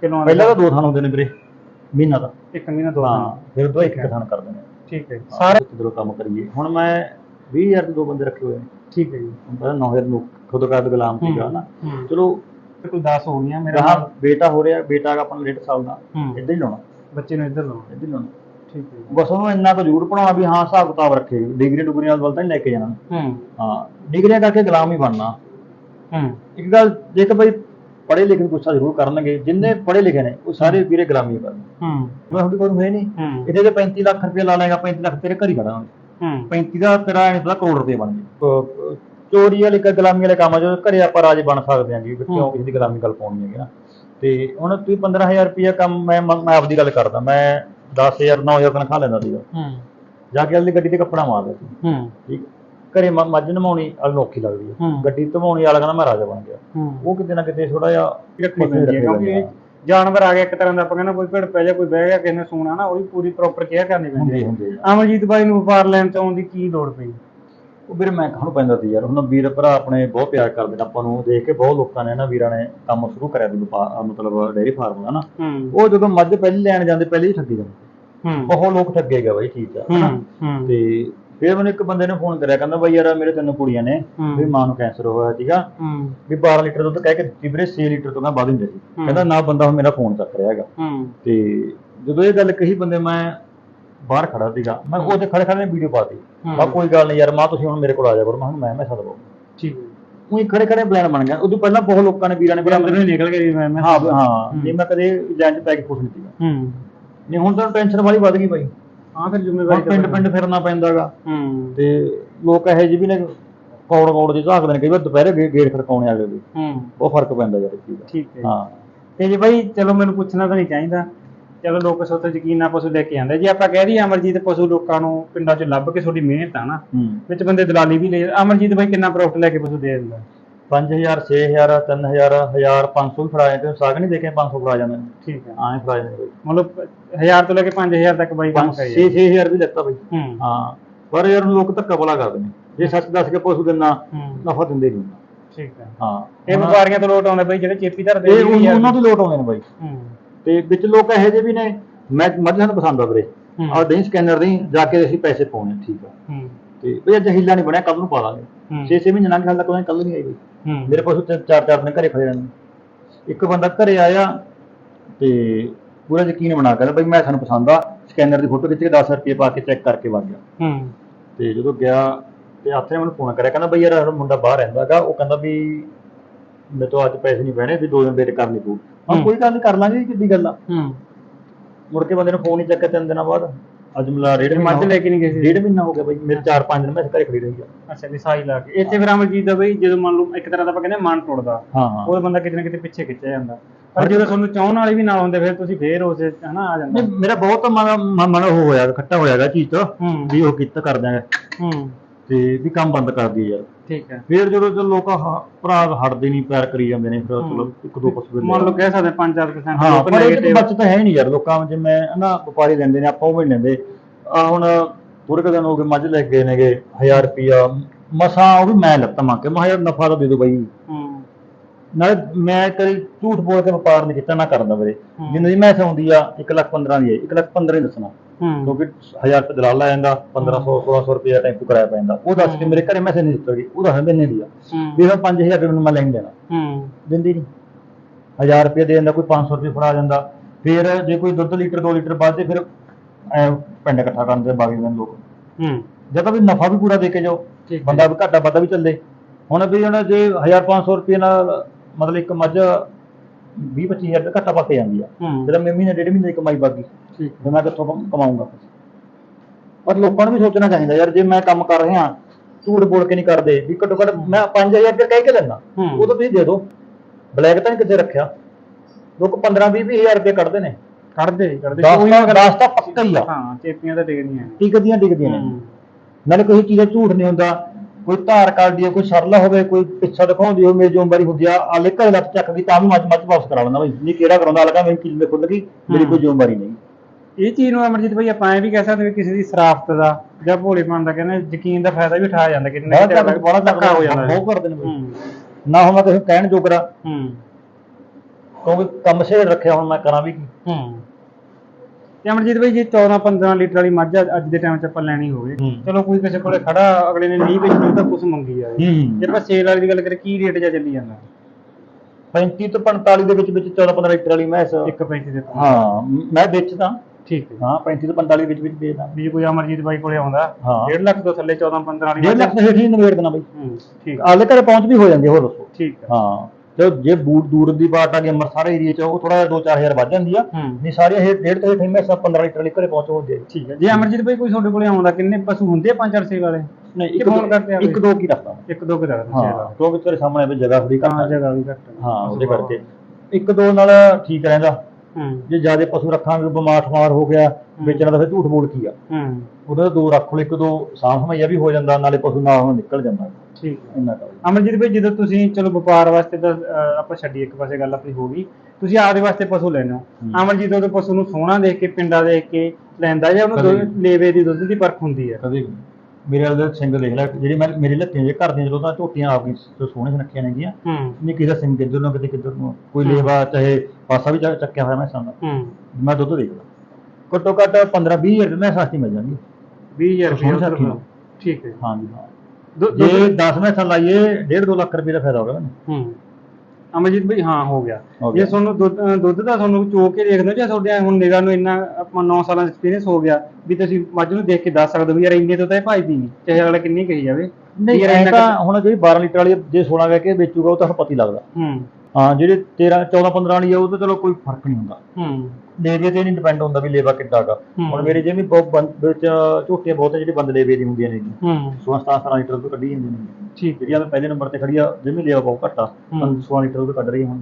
Kilo ਪਹਿਲਾਂ ਤਾਂ ਦੋ ਥਾਂ ਹੁੰਦੇ ਨੇ ਵੀਰੇ ਮਹੀਨਾ ਦਾ। ਇੱਕ ਮਹੀਨਾ ਦੋ ਹਾਂ। ਫਿਰ ਤੋਂ ਇੱਕ ਥਾਂ ਕਰਦੇ ਨੇ। ਠੀਕ ਹੈ ਜੀ। ਸਾਰੇ ਜਦੋਂ ਕੰਮ ਕਰੀਏ। ਹੁਣ ਮੈਂ 20000 ਦੇ ਦੋ ਬੰਦੇ ਰੱਖੇ ਹੋਏ ਨੇ। ਠੀਕ ਹੈ ਜੀ। ਹੁਣ ਪਹਿਲਾਂ 9000 ਨੂੰ ਖੁਦ ਕਰ ਗੁਲਾਮ ਸੀਗਾ ਨਾ ਹੂੰ। ਚਲੋ ਕੋਈ 10 ਹੋ ਗਈਆਂ ਮੇਰਾ ਗਾਹਾਂ ਬੇਟਾ ਹੋ ਰਿਹਾ ਬੇਟਾ ਹੈਗਾ ਆਪਣਾ 1.5 ਸਾਲ ਦਾ ਹੂੰ। ਇੱਦਾਂ ਹੀ ਲਾਉਣਾ। ਬੱਚੇ ਨੂੰ ਇੱਧਰ ਲਾਉਣਾ। ਇੱਦਾਂ ਹੀ ਲਾਉਣਾ। ਠੀਕ ਹੈ ਜੀ। ਬਸ ਉਹਨੂੰ ਇੰਨਾ ਕੁ ਜ਼ਰੂਰ ਪੜਾਉਣਾ ਵੀ ਹਾਂ ਹਿਸਾਬ ਕਿਤਾਬ ਰੱਖੇ। ਡਿਗਰੀ ਡੁਗਰੀਆਂ ਵੱਲ ਤਾਂ ਨਹੀਂ ਲੈ ਕੇ ਜਾਣਾ। ਹੂੰ। ਹਾਂ ਡਿਗਰੀਆਂ ਕਰਕੇ ਗੁਲਾਮ ਹੀ ਬਣਨਾ। ਹੂੰ। ਇੱਕ ਗੱਲ ਕਿ ਬਈ ਪੜ੍ਹੇ ਲਿਖੇ ਗੁੱਸਾ ਜ਼ਰੂਰ ਕਰਨਗੇ ਜਿੰਨੇ ਪੜ੍ਹੇ ਲਿਖੇ ਨੇ ਉਹ ਸਾਰੇ ਵੀਰੇ ਗੁਲਾਮੀ ਕਰਨ ਹੂੰ। ਮੈਂ ਤੁਹਾਡੀ ਕੋਲ ਹੋਏ ਨਹੀਂ। ਇਹਦੇ ਤੇ 35 ਲੱਖ ਰੁਪਏ ਲਾ ਲਏਗਾ 35 ਲੱਖ ਤੇਰੇ ਘਰ ਹੀ ਖੜਾ ਹੋਣਾ। ਹੂੰ। 35 ਦਾ ਤੇਰਾ ਨਹੀਂ ਪਤਾ ਕਰੋੜ ਰੁਪਏ ਬਣ ਗਏ ਚੋਰੀ ਵਾਲੇ ਕ- ਗੁਲਾਮੀ ਵਾਲੇ ਕੰਮ ਆ ਜੋ ਘਰੇ ਆਪਾਂ ਰਾਜ ਬਣ ਸਕਦੇ ਹਾਂ ਜੀ ਕਿਉਂ ਕਿਸੇ ਦੀ ਗੁਲਾਮੀ ਗੱਲ ਪਾਉਣੀ ਹੈਗੀ ਨਾ। ਤੇ ਹੁਣ ਤੁਸੀਂ 15000 ਰੁਪਏ ਕੰਮ ਮੈਂ ਮੈਂ ਆਪਦੀ ਗੱਲ ਕਰਦਾ ਮੈਂ 10000 9000 ਤਨਖਾਹ ਲੈਂਦਾ ਸੀਗਾ। ਹੂੰ। ਜਾ ਕੇ ਆਪਦੀ ਗੱਡੀ ਤੇ ਕੱਪੜਾ ਮਾਰਦਾ ਸੀ। ਹੂੰ। ਠੀਕ। ਘਰੇ ਮ- ਮੱਝ ਨਮਾਉਣੀ ਔਖੀ ਲੱਗਦੀ ਹੈ ਹੂੰ। ਗੱਡੀ ਧਵਾਉਣੀ ਵਾਲਾ ਕਹਿੰਦਾ ਮੈਂ ਰਾਜਾ ਬਣ ਗਿਆ। ਹੂੰ। ਉਹ ਕਿਤੇ ਨਾ ਕਿਤੇ ਥੋੜਾ ਜਿਹਾ ਰੱਖਣੀ ਪੈਂਦੀ ਹੈ ਕਿਉਂਕਿ ਇਹ ਜਾਨਵਰ ਆ ਗਿਆ ਇੱਕ ਤਰ੍ਹਾਂ ਦਾ ਆਪਾਂ ਕਹਿੰਦਾ ਕੋਈ ਭਿੜ ਪੈ ਜਾ ਕੋਈ ਬਹਿ ਗਿਆ ਕਿਸੇ ਨੇ ਸੂਣਾ ਨਾ ਉਹਦੀ ਪੂਰੀ ਪ੍ਰੋਪਰ ਕੇਅਰ ਕਰਨੀ ਪੈਂਦੀ ਹੁੰਦੇ ਹੈ ਹੁੰਦੇ। ਅਮਰਜੀਤ ਬਾਈ ਨੂੰ ਵਪਾਰ ਲੈਣ ਚ ਆਉਣ ਦੀ ਕੀ ਲੋੜ ਪਈ? ਉਹ ਵੀਰੇ ਮੈਂ ਕਹਣ ਪੈਂਦਾ ਸੀ ਯਾਰ ਹੁਣ ਵੀਰ ਭਰਾ ਆਪਣੇ ਬਹੁਤ ਪਿਆਰ ਕਰਦੇ ਨੇ ਆਪਾਂ ਨੂੰ ਦੇਖ ਕੇ ਬਹੁਤ ਲੋਕਾਂ ਨੇ ਨਾ ਵੀਰਾਂ ਨੇ ਕੰਮ ਸ਼ੁਰੂ ਕਰਿਆ ਵੀ ਵਪਾਰ ਮਤਲਬ ਡੇਅਰੀ ਫਾਰਮ ਦਾ ਨਾ। ਹੂੰ। ਉਹ ਜਦੋਂ ਮੱਝ ਪਹਿਲੀ ਲੈਣ ਜਾਂਦੇ ਪਹਿਲੇ ਹੀ ਠੱਗੀ ਜਾਂਦੇ। ਹੂੰ। ਬਹੁਤ ਲੋਕ ਠੱਗੇ ਗਏ ਬਾਈ ਠੀਕ ਆ ਹਨਾ? ਹੂੰ ਹੂੰ। ਤੇ ਫਿਰ ਮੈਨੂੰ ਇੱਕ ਬੰਦੇ ਨੇ ਫੋਨ ਕਰਿਆ ਕਹਿੰਦਾ ਬਾਈ ਯਾਰ ਮੇਰੇ ਤਿੰਨ ਕੁੜੀਆਂ ਨੇ। ਵੀ ਮਾਂ ਨੂੰ ਕੈਂਸਰ ਹੋਇਆ ਸੀਗਾ ਵੀ 12 ਲੀਟਰ ਦੁੱਧ ਕਹਿ ਕੇ ਦਿੱਤੀ ਵੀਰੇ 6 ਲੀਟਰ ਤੋਂ ਮੈਂ ਵੱਧ ਹੁੰਦੇ ਸੀ। ਕਹਿੰਦਾ ਨਾ ਬੰਦਾ ਹੁਣ ਮੇਰਾ ਫੋਨ ਚੱਕ ਰਿਹਾ ਹੈਗਾ। ਤੇ ਜਦੋਂ ਇਹ ਗੱਲ ਕਹੀ ਬੰਦੇ ਮੈਂ ਬਾਹਰ ਖੜਾ ਸੀਗਾ ਮੈਂ ਉਹਦੇ ਖੜੇ ਖੜੇ ਨੇ ਵੀਡੀਓ ਪਾਤੀ। ਮੈਂ ਕੋਈ ਗੱਲ ਨਹੀਂ ਯਾਰ ਮਾਂ ਤੁਸੀਂ ਹੁਣ ਮੇਰੇ ਕੋਲ ਆ ਜਾ ਕਰੋ ਮੈਂ ਕਿਹਾ ਮੈਂ ਮੈਂ ਸਦਬੋ ਠੀਕ ਹੈ। ਉਹੀ ਖੜੇ ਖੜੇ ਪਲਾਨ ਬਣ ਗਿਆ। ਉਦੋਂ ਪਹਿਲਾਂ ਬਹੁਤ ਲੋਕਾਂ ਨੇ ਵੀਰਾਂ ਨੇ ਫਿਰ ਅੰਦਰ ਨਿਕਲ ਗਈ ਮੈਂ ਮੈਂ ਹਾਂ ਹਾਂ। ਨਹੀਂ ਮੈਂ ਕਦੇ 'ਚ ਪੈ ਕੇ ਖੁਸ਼ ਨਹੀਂ ਸੀਗਾ। ਹੂੰ। ਨਹੀਂ ਹੁਣ ਤਾਂ ਟੈਨਸ਼ਨ ਵਾਲੀ ਵੱਧ ਗਈ ਬਾਈ। ਹਾਂ ਫਿਰ ਹੁਣ ਜ਼ਿੰਮੇਵਾਰੀ ਪਿੰਡ ਪਿੰਡ ਫਿਰਨਾ ਪੈਂਦਾਗਾ। ਹੂੰ। ਤੇ ਲੋਕ ਇਹੋ ਜਿਹੇ ਵੀ ਨੇ ਕੌੜ ਕੌੜ ਦੇ ਝਾਕਦੇ ਨੇ ਕਈ ਵਾਰ ਦੁਪਹਿਰੇ ਗੇ- ਗੇੜ ਖੜਕਾਉਣੇ ਆ ਗਏ ਵੀ। ਹੂੰ। ਉਹ ਫ਼ਰਕ ਪੈਂਦਾ ਯਾਰ ਇਸ ਚੀਜ਼ ਦਾ। ਠੀਕ ਹੈ ਹਾਂ। ਤੇ ਜੇ ਬਾਈ ਚਲੋ ਮੈਨੂੰ ਪੁੱਛਣਾ ਤਾਂ ਨਹੀਂ ਚਾਹੀਦਾ। ਚਲੋ ਲੋਕ ਸੋਤੇ ਯਕੀਨ ਨਾਲ ਪਸ਼ੂ ਲੈ ਕੇ ਆਉਂਦੇ। ਜੇ ਆਪਾਂ ਕਹਿ ਦਈਏ ਅਮਰਜੀਤ ਪਸ਼ੂ ਲੋਕਾਂ ਨੂੰ ਪਿੰਡਾਂ 'ਚ ਲੱਭ ਕੇ ਤੁਹਾਡੀ ਮਿਹਨਤ ਆ ਨਾ ਹੂੰ। ਵਿੱਚ ਬੰਦੇ ਦਲਾਲੀ ਵੀ ਲੈ ਅਮਰਜੀਤ ਬਾਈ ਕਿੰਨਾ ਪ੍ਰੋਫਿਟ ਲੈ ਕੇ ਪਸ਼ੂ ਦੇ ਦਿੰਦਾ? 5000 6000 3000 1000 500 ਵੀ ਫੜਾ ਜਾਂਦੇ ਸਾਗ ਨਹੀਂ ਦੇ ਕੇ 500 ਫੜਾ ਜਾਂਦੇ ਨੇ। ਠੀਕ ਹੈ। ਆਏ ਫੜਾ ਜਾਂਦੇ ਬਾਈ ਮਤਲਬ 1000 ਤੋਂ ਲੈ ਕੇ 5000 ਤੱਕ ਬਾਈ ਕੰਮ 5 ਕਰੀ 6 6000 ਵੀ ਲੈਤਾ ਬਾਈ। ਹੂੰ। ਹਾਂ। ਪਰ ਯਾਰ ਲੋਕ ਧੱਕਾ ਬੜਾ ਕਰਦੇ ਨੇ। ਜੇ ਸੱਚ ਦੱਸ ਕੇ ਪਸ਼ੂ ਦਿੰਨਾ ਨਫਾ ਦਿੰਦੇ ਨਹੀਂ। ਠੀਕ ਹੈ। ਹਾਂ। ਇਹ ਵਪਾਰੀਆਂ ਤੋਂ ਲੋਟ ਆਉਂਦੇ ਬਾਈ ਜਿਹੜੇ ਚੇਪੀ ਧਰਦੇ ਇਹ। ਉਹਨਾਂ ਤੋਂ ਲੋਟ ਆਉਂਦੇ ਨੇ ਬਾਈ। ਤੇ ਵਿੱਚ ਲੋਕ ਇਹੋ ਜਿਹੇ ਵੀ ਨੇ ਮੈਂ ਮੱਝ ਸਾਨੂੰ ਪਸੰਦ ਆ ਵੀਰੇ। ਆ ਦਹੀਂ ਸਕੈਨਰ ਦੀ ਜਾ ਕੇ ਅਸੀਂ ਪੈਸੇ ਪਾਉਣੇ ਠੀਕ ਆ। ਹੂੰ। ਤੇ ਬਈ ਅੱਜ ਹੀਲਾ ਨਹੀਂ ਬਣਿਆ ਕੱਲ ਨੂੰ ਪਾ ਦਾਂਗੇ। ਹੂੰ। 6-6 ਮਹੀਨੇ ਲੰਘ ਜਾਂਦਾ ਕੋਈ ਕੱਲ ਨਹੀਂ ਆਈ ਬਈ ਮੇਰੇ ਪਸ਼ੂ ਤੇ ਚਾਰ ਚਾਰ ਦਿਨ ਘਰੇ ਖੜੇ ਰਹਿੰਦੇ ਇੱਕ ਬੰਦਾ ਘਰੇ ਆਇਆ ਤੇ ਪੂਰਾ ਯਕੀਨ ਬਣਾ ਕੇ ਬਈ ਮੈਂ ਸਾਨੂੰ ਪਸੰਦ ਆ ਸਕੈਨਰ ਦੀ ਫੋਟੋ ਖਿੱਚ ਕੇ 10 ਰੁਪਏ ਪਾ ਕੇ ਚੈੱਕ ਕਰਕੇ ਵਗ ਗਿਆ। ਹੂੰ। ਤੇ ਜਦੋਂ ਗਿਆ ਤੇ ਨੇ ਮੈਨੂੰ ਫੋਨ ਕਰਿਆ ਕਹਿੰਦਾ ਬਈ ਯਾਰ ਮੁੰਡਾ ਬਾਹਰ ਰਹਿੰਦਾਗਾ ਉਹ ਕਹਿੰਦਾ ਵੀ ਮੇਰੇ ਤੋਂ ਅੱਜ ਪੈਸੇ ਨਹੀਂ ਪੈਣੇ ਵੀ ਦੋ ਦਿਨ ਵੇਟ ਕਰਨੀ ਪਊ। ਹਾਂ। ਕੋਈ ਗੱਲ ਨਹੀਂ ਕਰ ਲਾਂਗੇ ਕਿੱਡੀ ਗੱਲ ਆ। ਹੂੰ। ਮੁੜ ਕੇ ਬੰਦੇ ਨੇ ਫੋਨ ਹੀ ਚੱਕਿਆ ਤਿੰਨ ਦਿਨਾਂ ਬਾਅਦ। ਅੱਜ ਮਿਲਾ ਡੇਢ ਫਿਰ ਮਹੀਨਾ ਮੱਝ ਲੈ ਕੇ ਨਹੀਂ ਗਏ ਸੀ? ਡੇਢ ਮਹੀਨਾ ਹੋ ਗਿਆ ਬਈ ਮੇਰੇ 4-5 ਦਿਨ ਮੈਂ ਘਰੇ ਖੜੀ ਰਹੀ ਆ। ਅੱਛਾ ਵੀ ਸਾਈ ਲਾ ਕੇ। ਇੱਥੇ ਫਿਰ ਅਮਰਜੀਤ ਦਾ ਬਈ ਜਦੋਂ ਮੰਨ ਲਓ ਇੱਕ ਤਰ੍ਹਾਂ ਦਾ ਆਪਾਂ ਕਹਿੰਦੇ ਮਨ ਟੁੱਟਦਾ ਹਾਂ ਹਾਂ। ਉਹ ਬੰਦਾ ਕਿਤੇ ਨਾ ਕਿਤੇ ਪਿੱਛੇ ਖਿੱਚਿਆ ਜਾਂਦਾ। ਪਰ ਜਦੋਂ ਤੁਹਾਨੂੰ ਚਾਹਣ ਵਾਲੇ ਵੀ ਨਾਲ ਹੁੰਦੇ ਫਿਰ ਤੁਸੀਂ ਫੇਰ ਉਸੇ ਹਨਾ ਆ ਜਾਂਦਾ। ਨਹੀਂ ਮੇਰਾ ਬਹੁਤ ਮਨ ਮਨ- ਉਹ ਹੋਇਆ ਖੱਟਾ ਹੋਇਆਗਾ ਚੀਜ਼ ਤੋਂ ਵੀ ਉਹ ਕੀਤਾ ਕਰ ਦਿਆਂਗੇ ਹੂੰ। ਤੇ ਵੀ ਕੰਮ ਬੰਦ ਕਰ ਦਈਏ ਯਾਰ। ਠੀਕ ਹੈ। ਫਿਰ ਜਦੋਂ ਜਦੋਂ ਲੋਕ ਹ- ਭਰਾ ਹਟਦੇ ਨਹੀਂ ਪਿਆਰ ਕਰੀ ਜਾਂਦੇ ਨੇ ਫਿਰ। ਚਲੋ ਇੱਕ ਦੋ ਪਸ਼ੂ ਮੰਨ ਲਓ ਕਹਿ ਸਕਦੇ 5-4% ਹਾਂ ਲੋਕ ਪਰ ਇਹ ਨੈਗੇਟਿਵ ਬਚਤ ਹੈ ਨਹੀਂ ਯਾਰ ਲੋਕਾਂ ਵਿੱਚ। ਜਿਵੇਂ ਨਾ ਵਪਾਰੀ ਲੈਂਦੇ ਨੇ ਆਪਾਂ ਉਹ ਵੀ ਨੀ ਲੈਂਦੇ। ਆ ਹੁਣ ਥੋੜੇ ਕੁ ਦਿਨ ਹੋ ਗਏ ਮੱਝ ਲੈ ਕੇ ਗਏ ਨੇਗੇ 1000 ਰੁਪਿਆ ਮਸਾਂ ਉਹ ਵੀ ਮੈਂ ਲੱਤਾ ਮੰਗ ਕੇ ਮੈਂ ਕਿਹਾ ਯਾਰ ਨਫਾ ਤਾਂ ਦੇ ਦਿਓ ਬਾਈ। ਹੂੰ। ਨਾਲੇ ਮੈਂ ਕਦੀ ਝੂਠ ਬੋਲ ਕੇ ਵਪਾਰ ਨਹੀਂ ਕੀਤਾ ਨਾ ਕਰਦਾ ਵੀਰੇ। ਹੂੰ। ਜਿੰਨੀ ਦੀ ਮੈਂ ਆਉਂਦੀ ਆ 1 ਲੱਖ 15 ਦੀ ਹੈ 1 ਲੱਖ 15 ਹੀ ਦੱਸਣਾ। ਕਿਉਂਕਿ 1000 ਰੁਪਏ ਦਲਾਲ ਆ ਜਾਂਦਾ 1500 1600 ਰੁਪਏ ਟੈਂਪੂ ਕਿਰਾਇਆ ਪੈ ਜਾਂਦਾ। ਉਹ ਦੱਸ ਕੇ ਮੇਰੇ ਘਰੇ ਮੈਸੇਜ ਨਹੀਂ ਦਿੱਤਾ ਜੀ ਉਹ ਦੱਸ ਦਿੰਦੇ ਦੀ ਆ ਵੀ ਮੈਂ 5000 ਰੁਪਏ ਮੈਨੂੰ ਮੈਂ ਲੈਣ ਦੇਣਾ। ਦਿੰਦੀ ਨਹੀਂ। 1000 ਰੁਪਏ ਦੇ ਦਿੰਦਾ ਕੋਈ 500 ਰੁਪਏ ਫੜਾ ਜਾਂਦਾ। ਫਿਰ ਜੇ ਕੋਈ ਦੁੱਧ ਲੀਟਰ 2 ਲੀਟਰ ਵੱਧਦੇ ਫਿਰ ਐ ਪਿੰਡ ਇਕੱਠਾ ਕਰਨ ਦੇ ਬਾਗੀ ਦੇ ਲੋਕ। ਹੂੰ। ਜਦੋਂ ਵੀ ਨਫਾ ਵੀ ਪੂਰਾ ਦੇ ਕੇ ਜਾਓ। ਬੰਦਾ ਵੀ ਘਾਟਾ ਵਾਧਾ ਵੀ ਚੱਲੇ। ਹੁਣ ਵੀ ਹੁਣ ਜੇ 1500 ਰੁਪਏ ਨਾਲ ਮਤਲਬ ਇੱਕ ਮੱਝ 20 25000 ਰੁਪਏ ਘਾਟਾ ਪਾ ਕੇ ਜਾਂਦੀ ਆ। ਜਿਹੜਾ ਮੈਂ ਮਹੀਨੇ ਡੇਢ ਮਹੀਨੇ ਦੀ ਕਮਾਈ ਬਾਗੀ ਠੀਕ ਤੇ ਮੈਂ ਕਿੱਥੋਂ ਕਮ- ਕਮਾਊਂਗਾ? ਪਰ ਲੋਕਾਂ ਨੂੰ ਵੀ ਸੋਚਣਾ ਚਾਹੀਦਾ ਯਾਰ ਜੇ ਮੈਂ ਕੰਮ ਕਰ ਰਿਹਾ ਝੂਠ ਬੋਲ ਕੇ ਨਹੀਂ ਕਰਦੇ ਵੀ ਘੱਟੋ ਘੱਟ ਮੈਂ 5000 ਰੁਪਏ ਕਹਿ ਕੇ ਹੂੰ। ਉਹ ਤਾਂ ਤੁਸੀਂ ਦੇ ਦਿਓ ਬਲੈਕ ਤਾਂ ਨਹੀਂ ਕਿੱਥੇ ਰੱਖਿਆ। ਲੋਕ 15 20 ਹਜ਼ਾਰ ਰੁਪਏ ਕੱਢਦੇ ਨੇ। ਕੱਢਦੇ ਕੱਢਦੇ 10 ਉਹੀ ਤਾਂ ਗੱਲ- 10 ਤਾਂ ਪੱਕਾ ਹੀ ਆ। ਹਾਂ ਚੇਪੀਆਂ ਤਾਂ ਡਿੱਗਦੀਆਂ ਨੇ। ਟਿਕਦੀਆਂ ਟਿਕਦੀਆਂ ਨੇ। ਨਾਲੇ ਕੋਈ ਚੀਜ਼ ਝੂਠ ਨਹੀਂ ਹੁੰਦਾ। ਕੋਈ ਧਾਰ ਕਰਦੀ ਹੈ ਕੋਈ ਸਰਲਾ ਹੋਵੇ ਕੋਈ ਪਿੱਛਾ ਦਿਖਾਉਂਦੀ ਹੋਵੇ ਮੇਰੀ ਜ਼ਿੰਮੇਵਾਰੀ ਹੁੰਦੀ ਆ ਆਲੇ ਘਰੇ ਲੱਤ ਚੱਕ ਗਈ ਤਾਂ ਵੀ ਮੱਝ ਮੱਝ ਵਾਪਸ ਕਰਾ ਲੈਂਦਾ ਬਈ ਨਹੀਂ ਕਿਹੜਾ ਕਰਾਉਂਦਾ ਲਗਾ ਮੇਰੀ ਚੀਜ਼ ਮੇ ਖੁੱਲ ਗਈ ਮੇਰੀ ਕੋਈ ਜ਼ਿੰਮੇਵਾਰੀ ਨਹੀਂ। ਇਹ ਚੀਜ਼ ਨੂੰ ਅਮਰਜੀਤ ਭਾਈ ਆਪਾਂ ਐ ਵੀ ਕਹਿ ਸਕਦੇ ਵੀ ਕਿਸੇ ਦੀ ਸਰਾਫਤ ਦਾ ਜਾਂ ਭੋਲੇਪਨ ਦਾ ਕਹਿੰਦੇ ਯਕੀਨ ਦਾ ਫਾਇਦਾ ਵੀ ਉਠਾਇਆ ਜਾਂਦਾ ਕਿਤੇ ਨਾ ਬਹੁਤ ਬੜਾ ਧੱਕਾ ਹੋ ਜਾਂਦਾ। ਬਹੁਤ ਕਰਦੇ ਨੇ ਬਈ। ਨਾ ਹੁਣ ਮੈਂ ਕਿਸੇ ਕਹਿਣ ਜੋਗਰਾ। ਹੂੰ। ਕਿਉਂਕਿ ਕੰਮ ਸੇ ਰੱਖਿਆ ਹੁਣ ਮੈਂ ਕਰਾਂ ਵੀ ਕੀ। ਹੂੰ। ਤੇ ਅਮਰਜੀਤ ਭਾਈ ਜੇ 14 15 ਲੀਟਰ ਵਾਲੀ ਮੱਝ ਅੱਜ ਦੇ ਟਾਈਮ 'ਚ ਆਪਾਂ ਲੈਣੀ ਹੋਵੇ। ਚਲੋ ਕੋਈ ਕਿਸੇ ਕੋਲੇ ਖੜਾ ਅਗਲੇ ਨੇ ਨਹੀਂ ਵੇਚਣੀ ਤਾਂ ਕੁਝ ਮੰਗੀ ਜਾਵੇ। ਜੇ ਆਪਾਂ ਸੇਲ ਵਾਲੀ ਦੀ ਗੱਲ ਕਰੀਏ ਕੀ ਰੇਟ ਜਾ ਚੱਲੀ ਜਾਂਦਾ? 35 ਤੋਂ 45 ਦੇ ਵਿੱਚ ਵਿੱਚ 14 15 ਲੀਟਰ ਵਾਲੀ ਮੈਸ। ਇੱਕ 35 ਦੇ ਹਾਂ ਮ- ਮੈਂ ਵੇਚਦਾ। ਠੀਕ ਹੈ। ਹਾਂ 35 ਤੋਂ 45 ਦੇ ਵਿੱਚ ਵਿੱਚ ਵੇਚਦਾ ਵੀ ਜੇ ਕੋਈ ਅਮਰਜੀਤ ਬਾਈ ਕੋਲੇ ਆਉਂਦਾ ਹਾਂ। 1.5 ਲੱਖ ਤੋਂ ਥੱਲੇ 14 15 ਵਾਲੀ 1.5 ਲੱਖ ਦੇ ਹੇਠ ਹੀ ਨਵੇੜ ਦੇਣਾ ਬਈ। ਹੂੰ ਠੀਕ ਆਲੇ ਘਰੇ ਪਹੁੰਚ ਵੀ ਹੋ ਜਾਂਦੀ ਹੈ, ਹੋਰ ਦੱਸੋ। ਠੀਕ ਹੈ। ਹਾਂ ਤੇ ਜੇ ਬੂਟ ਦੂਰ ਦੀ ਬਾਟ ਆ ਗਈ ਅੰਮ੍ਰਿਤਸਰ ਏਰੀਆ ਚ ਉਹ ਥੋੜਾ 2-4000 ਵੱਧ ਜਾਂਦੀ ਆ। ਹੂੰ। ਨਹੀਂ ਸਾਰੀਆਂ ਇਹ ਡੇਢ ਤੋਂ ਹੇਠ ਮੈਸਾਂ 15 ਲੀਟਰ ਵਾਲੀ ਘਰੇ ਪਹੁੰਚ ਹੁੰਦੀ ਹੈ। ਠੀਕ ਹੈ। ਜੇ ਅਮਰਜੀਤ ਭਾਈ ਕੋਈ ਤੁਹਾਡੇ ਕੋਲੇ ਆਉਂਦਾ ਕਿੰਨੇ ਪਸ਼ੂ ਹੁੰਦੇ ਆ ਪੰਜ ਚਾਰ ਸੇ ਵਾਲੇ? ਨਹੀਂ ਇੱਕ ਫੋਨ ਕਰਕੇ ਆਵੇ। ਇੱਕ ਦੋ ਕੀ ਰੱਖਦਾ। ਇੱਕ ਦੋ ਕਿਦਾ ਹਾਂ ਕਿਉਂਕਿ ਤੇਰੇ ਸਾਹਮਣੇ ਵੀ ਜਗ੍ਹਾ ਥੋੜੀ ਘੱਟ ਆ। ਜਗ੍ਹਾ ਵੀ ਘੱਟ ਹਾਂ ਉਹਦੇ ਕਰਕੇ। ਇੱਕ ਦੋ ਨਾਲ ਠੀਕ ਰਹਿੰਦਾ। ਹੂੰ। ਜੇ ਜ਼ਿਆਦਾ ਪਸ਼ੂ ਰੱਖਾਂਗੇ ਬਿਮਾਰ ਠਮਾਰ ਹੋ ਗਿਆ ਵੇਚਣਾ ਤਾਂ ਫਿਰ ਝੂਠ ਬੋਲ ਕੀ ਆ? ਹੂੰ। ਉਹਦੇ ਤਾਂ ਦੋ ਰੱਖ ਲਓ ਇੱਕ ਦੋ ਸਾਂਭ ਸਮਈਆ ਵੀ ਹੋ ਜਾਂਦਾ ਨਾਲੇ ਪਸ਼ੂ ਨਾਲ ਹੁਣ ਨਿਕਲ ਜਾਂਦਾ। ਠੀਕ ਹੈ। ਇੰਨਾ ਤਾਂ ਅਮਰਜੀਤ ਭਾਈ ਜਦੋਂ ਤੁਸੀਂ ਚਲੋ ਵਪਾਰ ਵਾਸਤੇ ਤਾਂ ਅਹ, ਆਪਾਂ ਛੱਡੀ ਇੱਕ ਪਾਸੇ ਗੱਲ ਆਪਣੀ ਹੋ ਗਈ। ਤੁਸੀਂ ਆਪਦੇ ਵਾਸਤੇ ਪਸ਼ੂ ਲੈਣੇ ਹੋ। ਹੂੰ। ਅਮਰਜੀਤ ਉਹਦੇ ਪਸ਼ੂ ਨੂੰ ਸੋਹਣਾ ਦੇਖ ਕੇ ਪਿੰਡਾ ਦੇਖ ਕੇ ਲੈਂਦਾ ਜਾਂ ਉਹਨੂੰ ਦੁੱਧ- ਲੇਵੇ ਦੀ ਦੁੱਧ ਦੀ ਪਰਖ ਹੁੰਦੀ ਹੈ? ਕਦੇ ਵੀ। ਮੇਰੇ ਵਾਲੇ ਦੇ ਸਿੰਘ ਦੇਖ ਲੈ ਜਿਹੜੀ ਮੈਂ ਮੇਰੇ ਲੱਤੀਆਂ ਜੇ ਘਰ ਦੀਆਂ ਜਦੋਂ ਤਾਂ ਝੋਟੀਆਂ ਆਪ ਸ- ਸੋਹਣੇ ਸੁਨੱਖੀਆਂ ਨੇਗੀਆਂ ਹੂੰ। ਨਹੀਂ ਕਿਸੇ ਦਾ ਸਿੰਘ ਕਿੱਧਰ ਨੂੰ ਕਿਤੇ ਕਿੱਧਰ ਨੂੰ ਕੋਈ। ਲੇਵਾ ਚਾਹੇ ਪਾਸਾ ਵੀ ਚੱਕ- ਚੱਕਿਆ ਹੋਇਆ ਮੈਂ ਦਾ। ਹੂੰ। ਮੈਂ ਦੁੱਧ ਦੇਖਦਾ ਘੱਟੋ ਘੱਟ 15 20 ਹਜ਼ਾਰ ਮੈਂ ਸਸਤੀ ਮਿਲ ਜਾਂਦੀ 20000 ਸੋਹਣੀ ਰੁਪਏ ਸੁਨੱਖੀ ਨੂੰ। ਠੀਕ ਹੈ ਹਾਂਜੀ ਹਾਂ। ਦੁ- ਜੇ ਦੁੱਧ- 10 ਮੈਸਾਂ ਲਾਈਏ 1.5 2 ਲੱਖ ਰੁਪਏ ਦਾ ਫਾਇਦਾ ਹੋਗਾ ਮੈਨੂੰ। ਹੂੰ। ਅਮਰਜੀਤ ਭਾਈ ਹਾਂ ਹੋ ਗਿਆ। ਹੋ ਜੇ ਗਿਆ। ਤੁਹਾਨੂੰ ਦੁੱਧ ਅਹ ਦੁੱਧ ਦਾ ਤੁਹਾਨੂੰ ਚੋ ਕੇ ਦੇਖਦੇ ਹੋ ਜਾਂ ਤੁਹਾਡੇ ਹੁਣ ਨਿਗਾਹ ਨੂੰ ਇੰਨਾ ਆਪਾਂ 9 ਸਾਲਾਂ ਦਾ ਐਕਸਪੀਰੀਅੰਸ ਹੋ ਗਿਆ ਵੀ ਤੁਸੀਂ ਮੱਝ ਨੂੰ ਦੇਖ ਕੇ ਦੱਸ ਸਕਦੇ ਹੋ ਵੀ ਯਾਰ ਇੰਨੇ ਤੋਂ ਤਾਂ ਇਹ ਭਾਈ ਦੀ ਨਹੀਂ ਚਾਹੇ ਅਗਲਾ ਕਿੰਨੀ ਕਹੀ ਜਾਵੇ। ਨਹੀਂ ਯਾਰ ਇੰਨਾ ਤਾਂ ਹੁਣ ਜਿਹੜੀ 12 ਲੀਟਰ ਵਾਲੀ ਜੇ 16 ਕਹਿ ਕੇ ਵੇਚੂਗਾ ਉਹ ਤਾਂ ਪਤੀ ਲੱਗਦਾ। ਹੂੰ। ਹਾਂ ਜਿਹੜੇ 13 14 15 ਵਾਲੀ ਆ ਉਹ ਤਾਂ ਚਲੋ ਕੋਈ ਫ਼ਰਕ ਨਹੀਂ ਹੁੰਦਾ। ਹੂੰ। ਲੇਵੇ ਤੇ ਨਹੀਂ ਡਿਪੈਂਡ ਹੁੰਦਾ ਵੀ ਲੇਵਾ ਕਿੱਡਾ ਗਾ। ਹੂੰ। ਹੁਣ ਮੇਰੇ ਜਿਵੇਂ ਵਿੱਚ ਝੋਟੀਆਂ ਬਹੁਤ ਜਿਹੜੇ ਬੰਦ ਲੇਵੇ ਦੀ ਹੁੰਦੀਆਂ ਨੇ ਹੂੰ। 16 17 ਲੀਟਰ ਤੋਂ ਕੱਢੀ ਜਾਂਦੀਆਂ ਨੇ। ਠੀਕ। ਜਿਹੜੀਆਂ ਮੈਂ ਪਹਿਲੇ ਨੰਬਰ ਤੇ ਖੜੀ ਆ ਜਿਵੇਂ ਲੇਵਾ ਬਹੁਤ ਘੱਟ ਆ ਹੂੰ। 16 ਲੀਟਰ ਤੋਂ ਕੱਢ ਰਹੀ ਹੁਣ।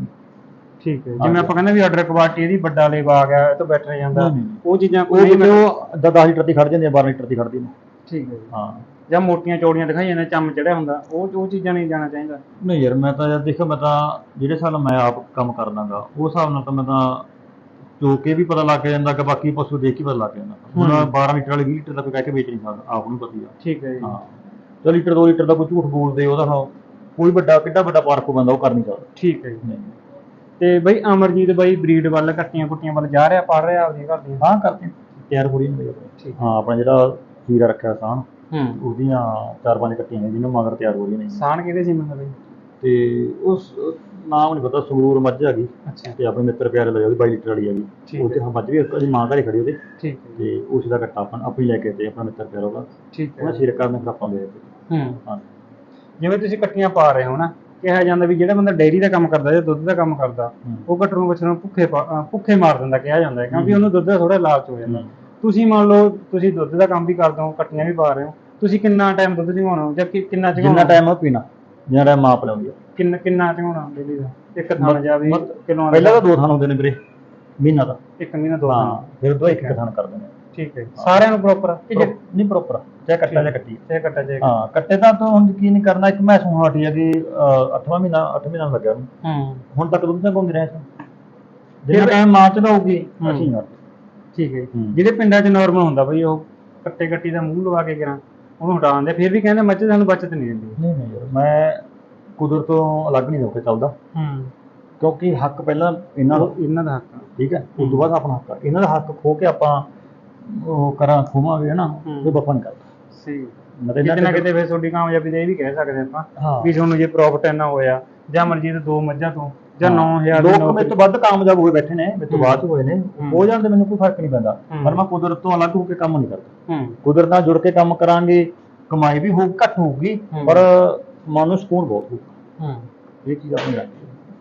ਠੀਕ ਹੈ। ਜਿਵੇਂ ਆਪਾਂ ਕਹਿੰਦੇ ਵੀ ਆਰਡਰ ਕੁਆਲਿਟੀ ਇਹਦੀ ਵੱਡਾ ਲੇਵਾ ਆ ਗਿਆ ਇਹ ਤੋਂ ਬੈਟਰ ਜਾਂਦਾ। ਉਹ ਚੀਜ਼ਾਂ ਕੋਈ ਕਿਤੇ ਉਹ 10 ਲੀਟਰ ਦੀ ਖੜ ਜਾਂਦੀਆਂ 12 ਲੀਟਰ ਦੀ ਖੜਦੀ ਨੇ। ਠੀਕ ਹੈ ਜੀ। ਹਾਂ। ਜਾਂ ਮੋਟੀਆਂ ਚੌੜੀਆਂ ਦਿਖਾਈਆਂ ਨੇ ਚੰਮ ਚੜਿਆ ਹੁੰਦਾ ਉਹ ਉਹ ਚੀਜ਼ਾਂ ਨਹੀਂ ਜਾਣਾ ਚਾਹੀਦਾ। ਨਹੀਂ ਯਾਰ ਮੈਂ ਤਾਂ ਯਾਰ ਦੇਖੋ ਮੈਂ ਤਾਂ ਜਿਹੜੇ ਹਿਸਾਬ ਨਾਲ ਮੈਂ ਆਪ ਕੰਮ ਕਰਦਾਗਾ ਉਸ ਹਿਸਾਬ ਨਾਲ ਤਾਂ ਮੈਂ ਤਾਂ ਜੋ ਕੇ ਵੀ ਪਤਾ ਲੱਗ ਜਾਂਦਾ ਕਿ ਬਾਕੀ ਪਸ਼ੂ ਦੇਖ ਕੇ ਪਤਾ ਲੱਗ ਜਾਂਦਾ। ਹੁਣ ਹੂੰ। 12 ਲੀਟਰ ਵਾਲੀ 20 ਲੀਟਰ ਦਾ ਕੋਈ ਕਹਿ ਕੇ ਵੇਚ ਨਹੀਂ ਸਕਦਾ ਆਪ ਨੂੰ ਪਤਾ ਹੀ ਆ ਠੀਕ ਹੈ ਜੀ। ਹਾਂ। ਚਲ ਲੀਟਰ 2 ਲੀਟਰ ਦਾ ਕੋਈ ਝੂਠ ਬੋਲਦੇ ਉਹਦਾ ਕੋਈ ਵੱਡਾ ਕਿੱਡਾ ਵੱਡਾ ਪਾਰਕ ਬੰਦਾ ਉਹ ਕਰ ਨਹੀਂ ਸਕਦਾ। ਠੀਕ ਹੈ ਜੀ। ਤੇ ਬਈ ਅਮਰਜੀਤ ਬਾਈ ਬਰੀਡ ਵੱਲ ਕੱਟੀਆਂ ਕੁੱਟੀਆਂ ਵੱਲ ਜਾ ਰਿਹਾ ਪੜ ਰਿਹਾ ਆਪਦੀਆਂ ਘਰ ਦੀਆਂ ਹਾਂ ਕਰਦੇ ਤਿਆਰ ਹੋ ਰਹੀ ਠੀਕ ਹਾਂ। ਆਪਣਾ ਜਿਹੜਾ ਹੀਰਾ ਰੱਖਿਆ ਸਾਨ ਹੂੰ। ਉਹਦੀਆਂ ਚਾਰ ਪੰਜ ਕੱਟੀਆਂ ਨੇ ਜਿਹਨੂੰ ਮਗਰ ਤਿਆਰ ਹੋ ਰਹੀਆਂ ਨੇ। ਸਾਨ ਕਿਹਦੇ ਸੀ ਮੈਂ ਬਈ ਤੇ ਉਸ ਨਾਮ ਨਹੀਂ ਪਤਾ ਸੰਗਰੂਰ ਮੱਝ ਹੈਗੀ ਅੱਛਾ। ਤੇ ਆਪਣੇ ਮਿੱਤਰ ਪਿਆਰੇ ਲਈ ਉਹਦੀ 22 ਲੀਟਰ ਵਾਲੀ ਹੈਗੀ ਠੀਕ ਉਹ ਤੇ ਹਾਂ। ਮੱਝ ਵੀ ਉਹਦੀ ਮਾਂ ਘਰੇ ਖੜੀ ਉਹਦੇ। ਠੀਕ ਹੈ। ਤੇ ਉਸ ਦਾ ਕੱਟਾ ਆਪਾਂ ਆਪਣੀ ਲੈ ਕੇ ਤੇ ਆਪਣਾ ਮਿੱਤਰ ਪਿਆਰਾ ਉਹਦਾ। ਠੀਕ ਹੈ। ਉਹਨਾਂ ਸ਼ੇਰ ਕਰਨ ਫਿਰ ਆਪਾਂ ਦੇ ਦਿੱਤੇ। ਹੂੰ। ਹਾਂ। ਜਿਵੇਂ ਤੁਸੀਂ ਕੱਟੀਆਂ ਪਾ ਰਹੇ ਹੋ ਨਾ ਕਿਹਾ ਜਾਂਦਾ ਵੀ ਜਿਹੜਾ ਬੰਦਾ ਡੇਅਰੀ ਦਾ ਕੰਮ ਕਰਦਾ ਜਾਂ ਦੁੱਧ ਦਾ ਕੰਮ ਕਰਦਾ ਹੂੰ। ਉਹ ਕੱਟਣ ਨੂੰ ਬੱਚੇ ਨੂੰ ਭੁੱਖੇ ਪਾ- ਅਹ ਭੁੱਖੇ ਮਾਰ ਦਿੰਦਾ ਕਿਹਾ ਜਾਂਦਾ ਹੈ ਕਿਉਂਕਿ। ਉਹਨੂੰ ਦੁੱਧ ਦਾ ਥੋੜਾ ਲਾਲਚ ਹੋ ਜਾਂਦਾ। ਹੂੰ। ਤੁਸੀਂ ਮੰਨ ਲਓ ਤੁਸੀਂ ਦੁੱਧ ਦਾ ਕੰਮ ਵੀ ਕਰਦੇ ਹੋ ਕੱਟੀਆਂ ਵੀ ਪਾ ਰਹੇ ਹੋ ਤੁਸੀਂ ਕਿੰਨਾ ਟਾਈਮ ਦੁੱਧ ਚਗਾਉਣਾ? ਹੋ ਜਾਂ ਕਿ- ਕਿੰਨਾ ਜਿੰਨਾ ਚਗਾਉਣਾ ਟਾਈਮ ਉਹ ਪੀਣਾ ਜਿੰਨਾ ਟਾਈਮ ਮਾਂ ਪਿਲਾਉਂਦੀ ਆ। ਕਿੰਨਾ ਕਿੰਨਾ ਚਗਾਉਣਾ ਡੇਲੀ ਦਾ? ਇੱਕ ਥਾਂ ਮਤ- ਜਾ ਵੀ ਮਤ- ਕਿਲੋ ਪਹਿਲਾਂ ਤਾਂ ਦੋ? ਥਾਨ ਹੁੰਦੇ ਨੇ ਵੀਰੇ ਮਹੀਨਾ ਦਾ। ਇੱਕ ਮਹੀਨਾ ਦੋ ਹਾਂ ਥਾਂ ਫਿਰ ਉਹ ਇੱਕ ਥਾਨ ਕਰਦੇ ਨੇ ਠੀਕ ਹੈ ਜੀ। ਸਾਰਿਆਂ ਨੂੰ ਪ੍ਰੋਪਰ ਕਿ ਜੇ ਨਹੀਂ ਪ੍ਰੋਪਰ ਚਾਹੇ ਕੱਟਾ ਜਾਂ ਕੱਟੀ ਇਹ ਕੱਟਾ ਜਾਏਗਾ ਹਾਂ ਕੱਟੇ ਤਾਂ ਤੋਂ ਹੁਣ ਯਕੀਨ ਨਹੀਂ ਕਰਨਾ ਇੱਕ ਮੈਂ ਸੁਣਾ ਹਟੀ ਆ ਕਿ 8ਵਾਂ ਮਹੀਨਾ 8 ਮਹੀਨਾ ਲੱਗਿਆ ਉਹਨੂੰ। ਹੂੰ। ਹੁਣ ਤੱਕ ਦੁੱਧ ਚੰਗਾਉਂਦੀ ਰਹੇ ਸੀ। ਜਿੰਨਾ ਟਾਈਮ ਮਾਂ ਚੜਾਉਗੀ ਹੂੰ। ਅਸੀਂ ਨਾ ਠੀਕ ਹੈ। ਜੀ। ਜਿਹੜੇ ਪਿੰਡਾਂ 'ਚ ਨਾਰਮਲ ਹੁੰਦਾ ਬਈ ਉਹ ਕੱਟੇ ਕੱਟੀ ਦਾ ਮੂੰਹ ਲਵਾ ਕੇ ਕਰਾਂ ਉਹਨੂੰ ਹਟਾ ਦਿੰਦੇ। ਫਿਰ ਵੀ ਕਹਿੰਦੇ ਮੱਝ ਸਾਨੂੰ ਬਚਤ ਨਹੀਂ ਦਿੰਦੀ। ਨਹੀਂ ਨਹੀਂ ਯਾਰ ਮੈਂ ਕੁਦਰਤ ਤੋਂ ਅਲੱਗ ਨਹੀਂ ਹੋ ਕੇ ਚੱਲਦਾ। ਹੂੰ। ਕਿਉਂਕਿ ਹੱਕ ਪਹਿਲਾਂ ਇਹਨਾਂ ਦਾ ਉਹ ਇਹਨਾਂ ਦਾ ਹੱਕ ਆ। ਠੀਕ ਹੈ? ਉਸ ਤੋਂ ਬਾਅਦ ਆਪਣਾ ਹੱਕ ਆ। ਇਹਨਾਂ ਦਾ ਹੱਕ ਖੋ ਕੇ ਆਪਾਂ ਉਹ ਕਰਾਂ ਖੋਵਾਂਗੇ ਨਾ? ਹੂੰ। ਇਹ ਵਫਾ ਨਹੀਂ ਕਰਦਾ ਸਹੀ। ਮੈਂ ਤਾਂ ਇਹਨਾਂ ਕਿਤੇ ਨਾ ਕਿਤੇ ਫਿਰ ਤੁਹਾਡੀ ਕਾਮਯਾਬੀ ਦੇ ਇਹ ਵੀ ਕਹਿ ਸਕਦੇ ਆਪਾਂ ਹਾਂ। ਵੀ ਤੁਹਾਨੂੰ ਜੇ ਪ੍ਰੋਫਿਟ ਇੰਨਾ ਹੋਇਆ ਜਾਂ ਮਰਜ਼ੀ ਤੇ ਦੋ ਮੱਝਾਂ ਤੋਂ ਜਾਂ 9000 ਦੀ ਲੋਕ ਮੇਰੇ ਤੋਂ ਵੱਧ ਕਾਮਯਾਬ ਹੋਏ ਬੈਠੇ ਨੇ ਮੇਰੇ ਤੋਂ। ਬਾਅਦ ਹੋਏ ਨੇ। ਹੂੰ। ਜਾਂਦੇ ਮੈਨੂੰ ਕੋਈ ਫ਼ਰਕ ਨਹੀਂ ਪੈਂਦਾ। ਪਰ ਮੈਂ ਕੁਦਰਤ ਤੋਂ ਅਲੱਗ ਹੋ ਕੇ ਕੰਮ ਨਹੀਂ ਕਰਦਾ। ਕੁਦਰਤ ਨਾਲ ਜੁੜ ਕੇ ਕੰਮ ਕਰਾਂਗੇ ਕਮਾਈ ਵੀ ਹੋਊ ਘੱਟ ਹੋਊਗੀ। ਪਰ ਮਨ ਨੂੰ ਸਕੂਨ ਬਹੁਤ ਹੋਊਗਾ। ਇਹ ਚੀਜ਼ ਆਪਣੀ ਹੈ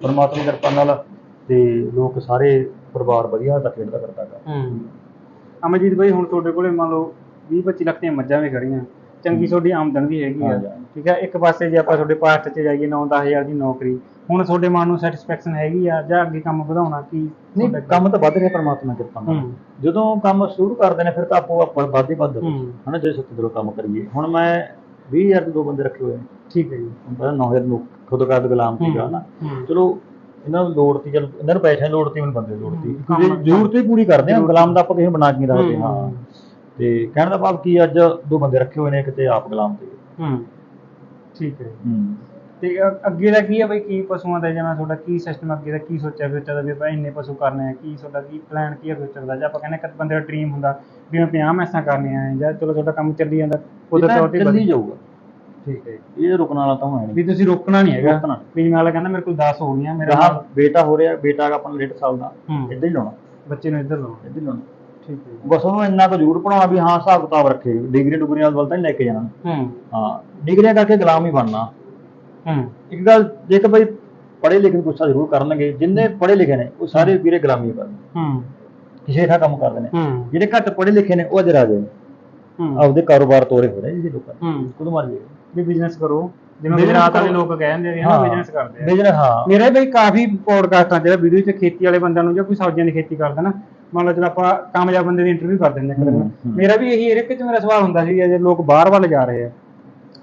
ਪਰਮਾਤਮਾ ਦੀ ਕਿਰਪਾ ਨਾਲ ਤੇ ਲੋਕ ਸਾਰੇ ਪਰਿਵਾਰ ਵਧੀਆ ਦਾ ਖੇਡਦਾ ਕਰਦਾ ਹੂੰ। ਅਮਰਜੀਤ ਭਾਈ ਹੁਣ ਤੁਹਾਡੇ ਕੋਲੇ ਮੰਨ ਲਓ 20 25 ਲੱਖ ਦੀਆਂ ਮੱਝਾਂ ਵੀ ਖੜੀਆਂ ਚੰਗੀ ਤੁਹਾਡੀ ਆਮਦਨ ਵੀ ਹੈਗੀ ਆ। ਠੀਕ ਹੈ ਇੱਕ ਪਾਸੇ ਜੇ ਆਪਾਂ ਤੁਹਾਡੇ ਪਾਸਟ 'ਚ ਜਾਈਏ 9-10000 ਦੀ ਨੌਕਰੀ ਹੁਣ ਤੁਹਾਡੇ ਮਨ ਨੂੰ ਸੈਟੀਸਫੈਕਸ਼ਨ ਹੈਗੀ ਆ ਜਾਂ ਅੱਗੇ ਕੰਮ ਵਧਾਉਣਾ ਕੀ ਨਹੀਂ ਕੰਮ ਤਾਂ ਵੱਧ ਰਿਹਾ ਪਰਮਾਤਮਾ ਦੀ ਕਿਰਪਾ ਨਾਲ। ਜਦੋਂ ਕੰਮ ਸ਼ੁਰੂ ਕਰਦੇ ਨੇ ਫਿਰ ਤਾਂ ਆਪੋ ਆਪ ਵੱਧ ਹੀ ਵੱਧ ਹਨਾ ਜੇ ਸੱਤ ਦਿਲੋਂ ਕੰਮ ਕਰੀਏ। ਹੁਣ ਮੈਂ 20000 ਦੇ ਦੋ ਬੰਦੇ ਰੱਖੇ ਹੋਏ ਠੀਕ ਹੈ ਜੀ। ਪਹਿਲਾਂ 9000 ਨੂੰ ਖੁਦ ਕਰ ਗੁਲਾਮ ਸੀਗਾ ਹੂੰ। ਨਾ ਹੂੰ। ਚਲੋ ਇਹਨਾਂ ਨੂੰ ਲੋੜ ਤੀ ਚਲ ਇਹਨਾਂ ਨੂੰ ਪੈਸੇ ਲੋੜ ਤੀ ਮੈਨੂੰ ਬੰਦੇ ਲੋੜ ਤੀ। ਜ਼ਰੂਰਤ ਹੀ ਪੂਰੀ ਕਰਦੇ ਆ। ਗੁਲਾਮ ਦਾ ਆਪਾਂ ਕਿਸੇ ਬਣਾ ਕੇ ਨਹੀਂ ਰੱਖਦੇ। ਹਾਂ। ਤੇ ਕਹਿਣ ਦਾ ਭਾਵ ਕੀ ਅੱਜ ਦੋ ਬੰਦੇ ਰੱਖੇ ਹੋਏ ਨੇ ਕਿਤੇ ਆਪ ਗੁਲਾਮ ਤੇ। ਹੂੰ ਠੀਕ ਹੈ। ਹੂੰ। ਤੇ ਅ- ਅੱਗੇ ਦਾ ਕੀ ਹੈ ਬਈ ਕੀ ਪਸ਼ੂਆਂ ਦਾ ਜਿਵੇਂ ਤੁਹਾਡਾ ਕੀ ਸਿਸਟਮ ਅੱਗੇ ਦਾ ਕੀ ਸੋਚਿਆ ਫਿਊਚਰ ਦਾ ਵੀ ਇੰਨੇ ਪਸ਼ੂ ਕਰਨੇ ਆ ਕੀ ਤੁਹਾਡਾ ਕੀ ਪਲਾਨ ਕੀ ਹੈ ਫਿਊਚਰ ਦਾ ਜਾਂ ਆਪਾਂ ਕਹਿੰਦੇ ਇੱਕ ਬੰਦੇ ਦਾ ਡ੍ਰੀਮ ਹੁੰਦਾ ਵੀ ਮੈਂ 50 ਮੈਸਾਂ ਕਰਨੀਆਂ ਆ ਜਾਂ ਚਲੋ ਤੁਹਾਡਾ ਕੰਮ ਚੱਲੀ ਜਾਂਦਾ ਉਹਦਾ ਤੌਰ ਤੇ ਚੱਲੀ। ਜਾਊਗਾ। ਠੀਕ ਹੈ। ਇਹ ਰੁਕਣ ਵਾਲਾ ਤਾਂ ਹੋਣਾ ਵੀ ਨਹੀਂ। ਤੁਸੀਂ ਰੋਕਣਾ ਨਹੀਂ ਹੈਗਾ। ਰੋਕਣਾ ਵੀ ਵਾਲਾ ਕਹਿੰਦਾ ਮੇਰੇ ਕੋਲ 10 ਹੋ ਗਈਆਂ ਮੇਰਾ ਬੇਟਾ ਹੋ ਰਿਹਾ ਬੇਟਾ ਆਪਣਾ ਡੇਢ ਸਾਲ ਦਾ ਹੂੰ। ਇੱਦਾਂ ਹੀ ਲਾਉਣਾ। ਬੱਚੇ ਨੂੰ ਇੱਧਰ ਲਾਉਣਾ। ਇੱਦਾਂ ਹੀ ਲਾਉਣਾ। ਬਸ ਉਹਨੂੰ ਇੰਨਾ ਕੁ ਜ਼ਰੂਰ ਪੜਾਉਣਾ ਵੀ ਹਾਂ ਹਿਸਾਬ ਕਿਤਾਬ ਰੱਖੇ। ਡਿਗਰੀ ਡੁਗਰੀਆਂ ਵੱਲ ਤਾਂ ਨਹੀਂ ਲੈ ਕੇ ਜਾਣਾ। ਹੂੰ। ਹਾਂ ਡਿਗਰੀਆਂ ਕਰਕੇ ਗੁਲਾਮ ਹੀ ਬਣਨਾ। ਹੂੰ। ਇੱਕ ਗੱਲ ਦੇਖ ਬਈ ਪੜ੍ਹੇ ਲਿਖੇ ਨੂੰ ਗੁੱਸਾ ਜ਼ਰੂਰ ਕਰਨਗੇ ਜਿੰਨੇ ਪੜ੍ਹੇ ਲਿਖੇ ਨੇ ਉਹ ਸਾਰੇ ਵੀਰੇ ਗੁਲਾਮੀ ਕਰਨ ਹੂੰ। ਕਿਸੇ ਦਾ ਕੰਮ ਕਰਦੇ ਨੇ। ਜਿਹੜੇ ਘੱਟ ਪੜ੍ਹੇ ਲਿਖੇ ਨੇ ਉਹ ਅੱਜ ਰਾਜੇ ਨੇ। ਹੂੰ। ਆਪਦੇ ਕਾਰੋਬਾਰ ਤੋਰੇ ਹੋ ਰਹੇ ਜੀ ਲੋਕਾਂ ਨੇ ਹੂੰ। ਕੁਝ ਮਰ ਜੇ ਵੀ ਬਿਜ਼ਨਸ ਕਰੋ। ਜਿਵੇਂ ਗੁਜਰਾਤ ਵਾਲੇ। ਲੋਕ ਕਹਿੰਦੇ ਨੇ ਨਾ ਬਿਜ਼ਨਸ ਕਰਦੇ ਆ। ਬਿਜ਼ਨਸ ਹਾਂ। ਮੇਰੇ ਬਈ ਕਾਫੀ ਪੋਡਕਾਸਟਾਂ ਜਿਹੜਾ ਵੀਡੀਓ 'ਚ ਖੇਤੀ ਵਾਲੇ ਬੰਦਿਆਂ ਨੂੰ ਜਾਂ ਕੋਈ ਸਬਜ਼ੀਆਂ ਦੀ ਖੇਤੀ ਕਰਦਾ ਨਾ ਮੰਨ ਲਓ ਜਦੋਂ ਆਪਾਂ ਕਾਮਯਾਬ ਬੰਦੇ ਦੀ ਇੰਟਰਵਿਊ ਕਰ ਦਿੰਦੇ ਹੂੰ। ਮੇਰਾ ਵੀ ਇਹੀ ਹਰ ਇੱਕ 'ਚ ਮੇਰਾ ਸਵਾਲ ਹੁੰਦਾ ਸੀ ਜੇ ਲੋਕ ਬਾਹਰ ਵੱਲ ਜਾ ਰਹੇ ਆ।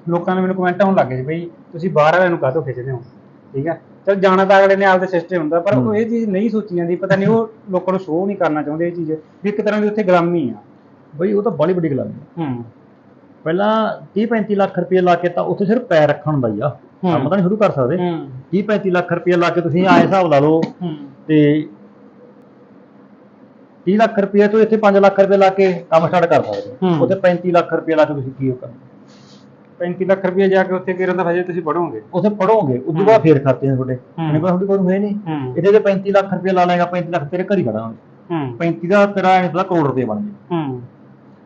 ਲੋਕਾਂ ਨੇ ਮੈਨੂੰ ਕਮੈਂਟ ਆਉਣ ਲੱਗੇ ਸੀ ਬਈ ਤੁਸੀਂ ਬਾਹਰ ਵਾਲਿਆਂ ਨੂੰ ਕਾਹਤੋਂ ਖਿੱਚਦੇ ਹੋ? ਠੀਕ ਹੈ ਚਲ ਜਾਣਾ ਤਾਂ ਅਗਲੇ ਨੇ ਆਪਦੇ ਸਿਸਟਮ ਹੁੰਦਾ ਪਰ ਉਹ ਇਹ ਚੀਜ਼ ਨਹੀਂ ਸੋਚੀ ਜਾਂਦੀ ਪਤਾ ਨਹੀਂ ਉਹ ਲੋਕਾਂ ਨੂੰ ਸ਼ੋਅ ਨਹੀਂ ਕਰਨਾ ਚਾਹੁੰਦੇ ਇਹ ਚੀਜ਼। ਵੀ ਇੱਕ ਤਰ੍ਹਾਂ ਦੀ ਉੱਥੇ ਗੁਲਾਮੀ ਆ। ਬਈ ਉਹ ਤਾਂ ਬੜੀ ਵੱਡੀ ਗੱਲ ਹੈ। ਪਹਿਲਾਂ 30 35 ਲੱਖ ਰੁਪਏ ਲਾ ਕੇ ਤਾਂ ਉੱਥੇ ਸਿਰਫ ਪੈਰ ਰੱਖਣ ਦਾ ਹੀ ਆ। ਕੰਮ ਤਾਂ ਨਹੀਂ ਸ਼ੁਰੂ ਕਰ ਸਕਦੇ। ਹੂੰ। 30 35 ਲੱਖ ਰੁਪਏ ਲਾ ਕੇ ਤੁਸੀਂ ਆਏ ਹਿਸਾਬ ਲਾ ਲਓ ਤੇ 30 ਲੱਖ ਰੁਪਏ ਤੋਂ ਇੱਥੇ 5 ਲੱਖ ਰੁਪਏ ਲਾ ਕੇ ਕੰਮ ਸਟਾਰਟ ਕਰ ਸਕਦੇ ਹੋ। ਉੱਥੇ 35 ਲੱਖ ਰੁਪਏ ਲਾ ਕੇ ਤੁਸੀਂ ਕੀ ਕਰਨਾ। 35 ਲੱਖ ਰੁਪਏ ਜਾ ਕੇ ਉੱਥੇ ਕਿਰਨ ਦਾ ਫਜੇ ਤੁਸੀਂ ਪੜੋਗੇ ਉੱਥੇ ਪੜੋਗੇ ਉਦੋਂ ਬਾਅਦ ਫੇਰ ਖਰਚੇ ਨੇ ਤੁਹਾਡੇ। ਮੇਰੇ ਕੋਲ ਤੁਹਾਡੇ ਕੋਲ ਹੋਏ ਨਹੀਂ। ਇੱਥੇ ਜੇ 35 ਲੱਖ ਰੁਪਏ ਲਾ ਲਏਗਾ 35 ਲੱਖ ਤੇਰੇ ਘਰ ਹੀ ਖੜਾ ਹੋਣਾ। ਹੂੰ। 35 ਦਾ ਤੇਰਾ ਐਂ ਪਤਾ ਕਰੋੜ ਰੁਪਏ ਬਣ ਹੂੰ।